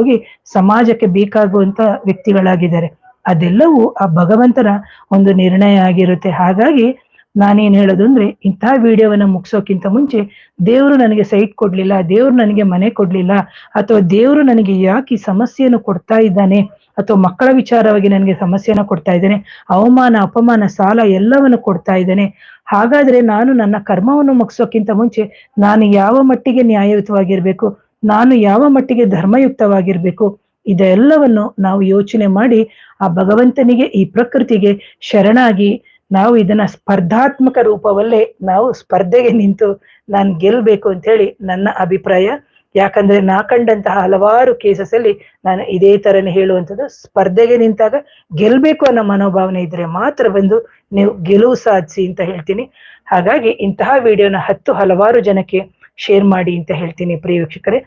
ಸಮಾಜಕ್ಕೆ ಬೇಕಾಗುವಂತ ವ್ಯಕ್ತಿಗಳಾಗಿದ್ದಾರೆ. ಅದೆಲ್ಲವೂ ಆ ಭಗವಂತನ ಒಂದು ನಿರ್ಣಯ ಆಗಿರುತ್ತೆ. ಹಾಗಾಗಿ ನಾನೇನ್ ಹೇಳೋದು ಅಂದ್ರೆ ಇಂತಹ ವಿಡಿಯೋವನ್ನ ಮುಗಿಸೋಕ್ಕಿಂತ ಮುಂಚೆ ದೇವರು ನನಗೆ ಸೈಟ್ ಕೊಡ್ಲಿಲ್ಲ, ದೇವ್ರು ನನಗೆ ಮನೆ ಕೊಡ್ಲಿಲ್ಲ, ಅಥವಾ ದೇವರು ನನಗೆ ಯಾಕೆ ಸಮಸ್ಯೆಯನ್ನು ಕೊಡ್ತಾ ಇದ್ದಾನೆ, ಅಥವಾ ಮಕ್ಕಳ ವಿಚಾರವಾಗಿ ನನಗೆ ಸಮಸ್ಯೆಯನ್ನು ಕೊಡ್ತಾ ಇದ್ದಾನೆ, ಅವಮಾನ, ಅಪಮಾನ, ಸಾಲ ಎಲ್ಲವನ್ನು ಕೊಡ್ತಾ ಇದ್ದಾನೆ. ಹಾಗಾದ್ರೆ ನಾನು ನನ್ನ ಕರ್ಮವನ್ನು ಮುಗಿಸೋಕ್ಕಿಂತ ಮುಂಚೆ ನಾನು ಯಾವ ಮಟ್ಟಿಗೆ ನ್ಯಾಯಯುತವಾಗಿರ್ಬೇಕು, ನಾನು ಯಾವ ಮಟ್ಟಿಗೆ ಧರ್ಮಯುಕ್ತವಾಗಿರ್ಬೇಕು ಇದೆಲ್ಲವನ್ನು ನಾವು ಯೋಚನೆ ಮಾಡಿ ಆ ಭಗವಂತನಿಗೆ, ಈ ಪ್ರಕೃತಿಗೆ ಶರಣಾಗಿ ನಾವು ಇದನ್ನ ಸ್ಪರ್ಧಾತ್ಮಕ ರೂಪವಲ್ಲೇ ನಾವು ಸ್ಪರ್ಧೆಗೆ ನಿಂತು ನಾನು ಗೆಲ್ಬೇಕು ಅಂತ ಹೇಳಿ ನನ್ನ ಅಭಿಪ್ರಾಯ. ಯಾಕಂದ್ರೆ ನಾ ಕಂಡಂತಹ ಹಲವಾರು ಕೇಸಸ್ ಅಲ್ಲಿ ನಾನು ಇದೇ ತರನೇ ಹೇಳುವಂಥದ್ದು. ಸ್ಪರ್ಧೆಗೆ ನಿಂತಾಗ ಗೆಲ್ಬೇಕು ಅನ್ನೋ ಮನೋಭಾವನೆ ಇದ್ರೆ ಮಾತ್ರ ಬಂದು ನೀವು ಗೆಲುವು ಸಾಧಿಸಿ ಅಂತ ಹೇಳ್ತೀನಿ. ಹಾಗಾಗಿ ಇಂತಹ ವಿಡಿಯೋನ ಹತ್ತು ಹಲವಾರು ಜನಕ್ಕೆ ಶೇರ್ ಮಾಡಿ ಅಂತ ಹೇಳ್ತೀನಿ ಪ್ರಿಯ ವೀಕ್ಷಕರೇ.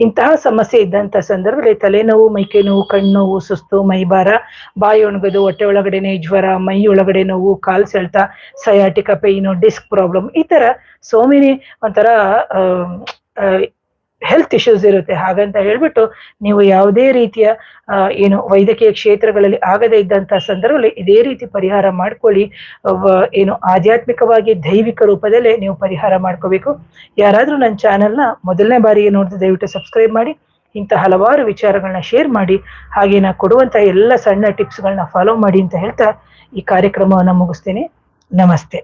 ಇಂತಹ ಸಮಸ್ಯೆ ಇದ್ದಂತ ಸಂದರ್ಭದಲ್ಲಿ ತಲೆನೋವು ಮೈಕೈ ನೋವು ಕಣ್ಣು ಸುಸ್ತು, ಮೈಭಾರ, ಬಾಯಿ ಒಣಗೋದು, ಹೊಟ್ಟೆ ಒಳಗಡೆನೆ ಜ್ವರ, ಮೈ ಒಳಗಡೆ ನೋವು, ಕಾಲು ಸೆಳೆತ, ಸಯಾಟಿಕ ಪೈನು, ಡಿಸ್ಕ್ ಪ್ರಾಬ್ಲಮ್ ಈ ತರ ಸೋ ಮೆನಿ ಒಂಥರ ಹೆಲ್ತ್ ಇಶ್ಯೂಸ್ ಇರುತ್ತೆ. ಹಾಗಂತ ಹೇಳ್ಬಿಟ್ಟು ನೀವು ಯಾವುದೇ ರೀತಿಯ ಏನು ವೈದ್ಯಕೀಯ ಕ್ಷೇತ್ರಗಳಲ್ಲಿ ಆಗದೇ ಇದ್ದಂತಹ ಸಂದರ್ಭದಲ್ಲಿ ಇದೇ ರೀತಿ ಪರಿಹಾರ ಮಾಡ್ಕೊಳ್ಳಿ. ಏನು ಆಧ್ಯಾತ್ಮಿಕವಾಗಿ ದೈವಿಕ ರೂಪದಲ್ಲೇ ನೀವು ಪರಿಹಾರ ಮಾಡ್ಕೋಬೇಕು. ಯಾರಾದ್ರೂ ನನ್ನ ಚಾನೆಲ್ನ ಮೊದಲನೇ ಬಾರಿಗೆ ನೋಡಿದ್ರೆ ದಯವಿಟ್ಟು ಸಬ್ಸ್ಕ್ರೈಬ್ ಮಾಡಿ ಇಂತಹ ಹಲವಾರು ವಿಚಾರಗಳನ್ನ ಶೇರ್ ಮಾಡಿ ಹಾಗೆ ನಾ ಕೊಡುವಂತಹ ಎಲ್ಲ ಸಣ್ಣ ಟಿಪ್ಸ್ಗಳನ್ನ ಫಾಲೋ ಮಾಡಿ ಅಂತ ಹೇಳ್ತಾ ಈ ಕಾರ್ಯಕ್ರಮವನ್ನು ಮುಗಿಸ್ತೇನೆ. ನಮಸ್ತೆ.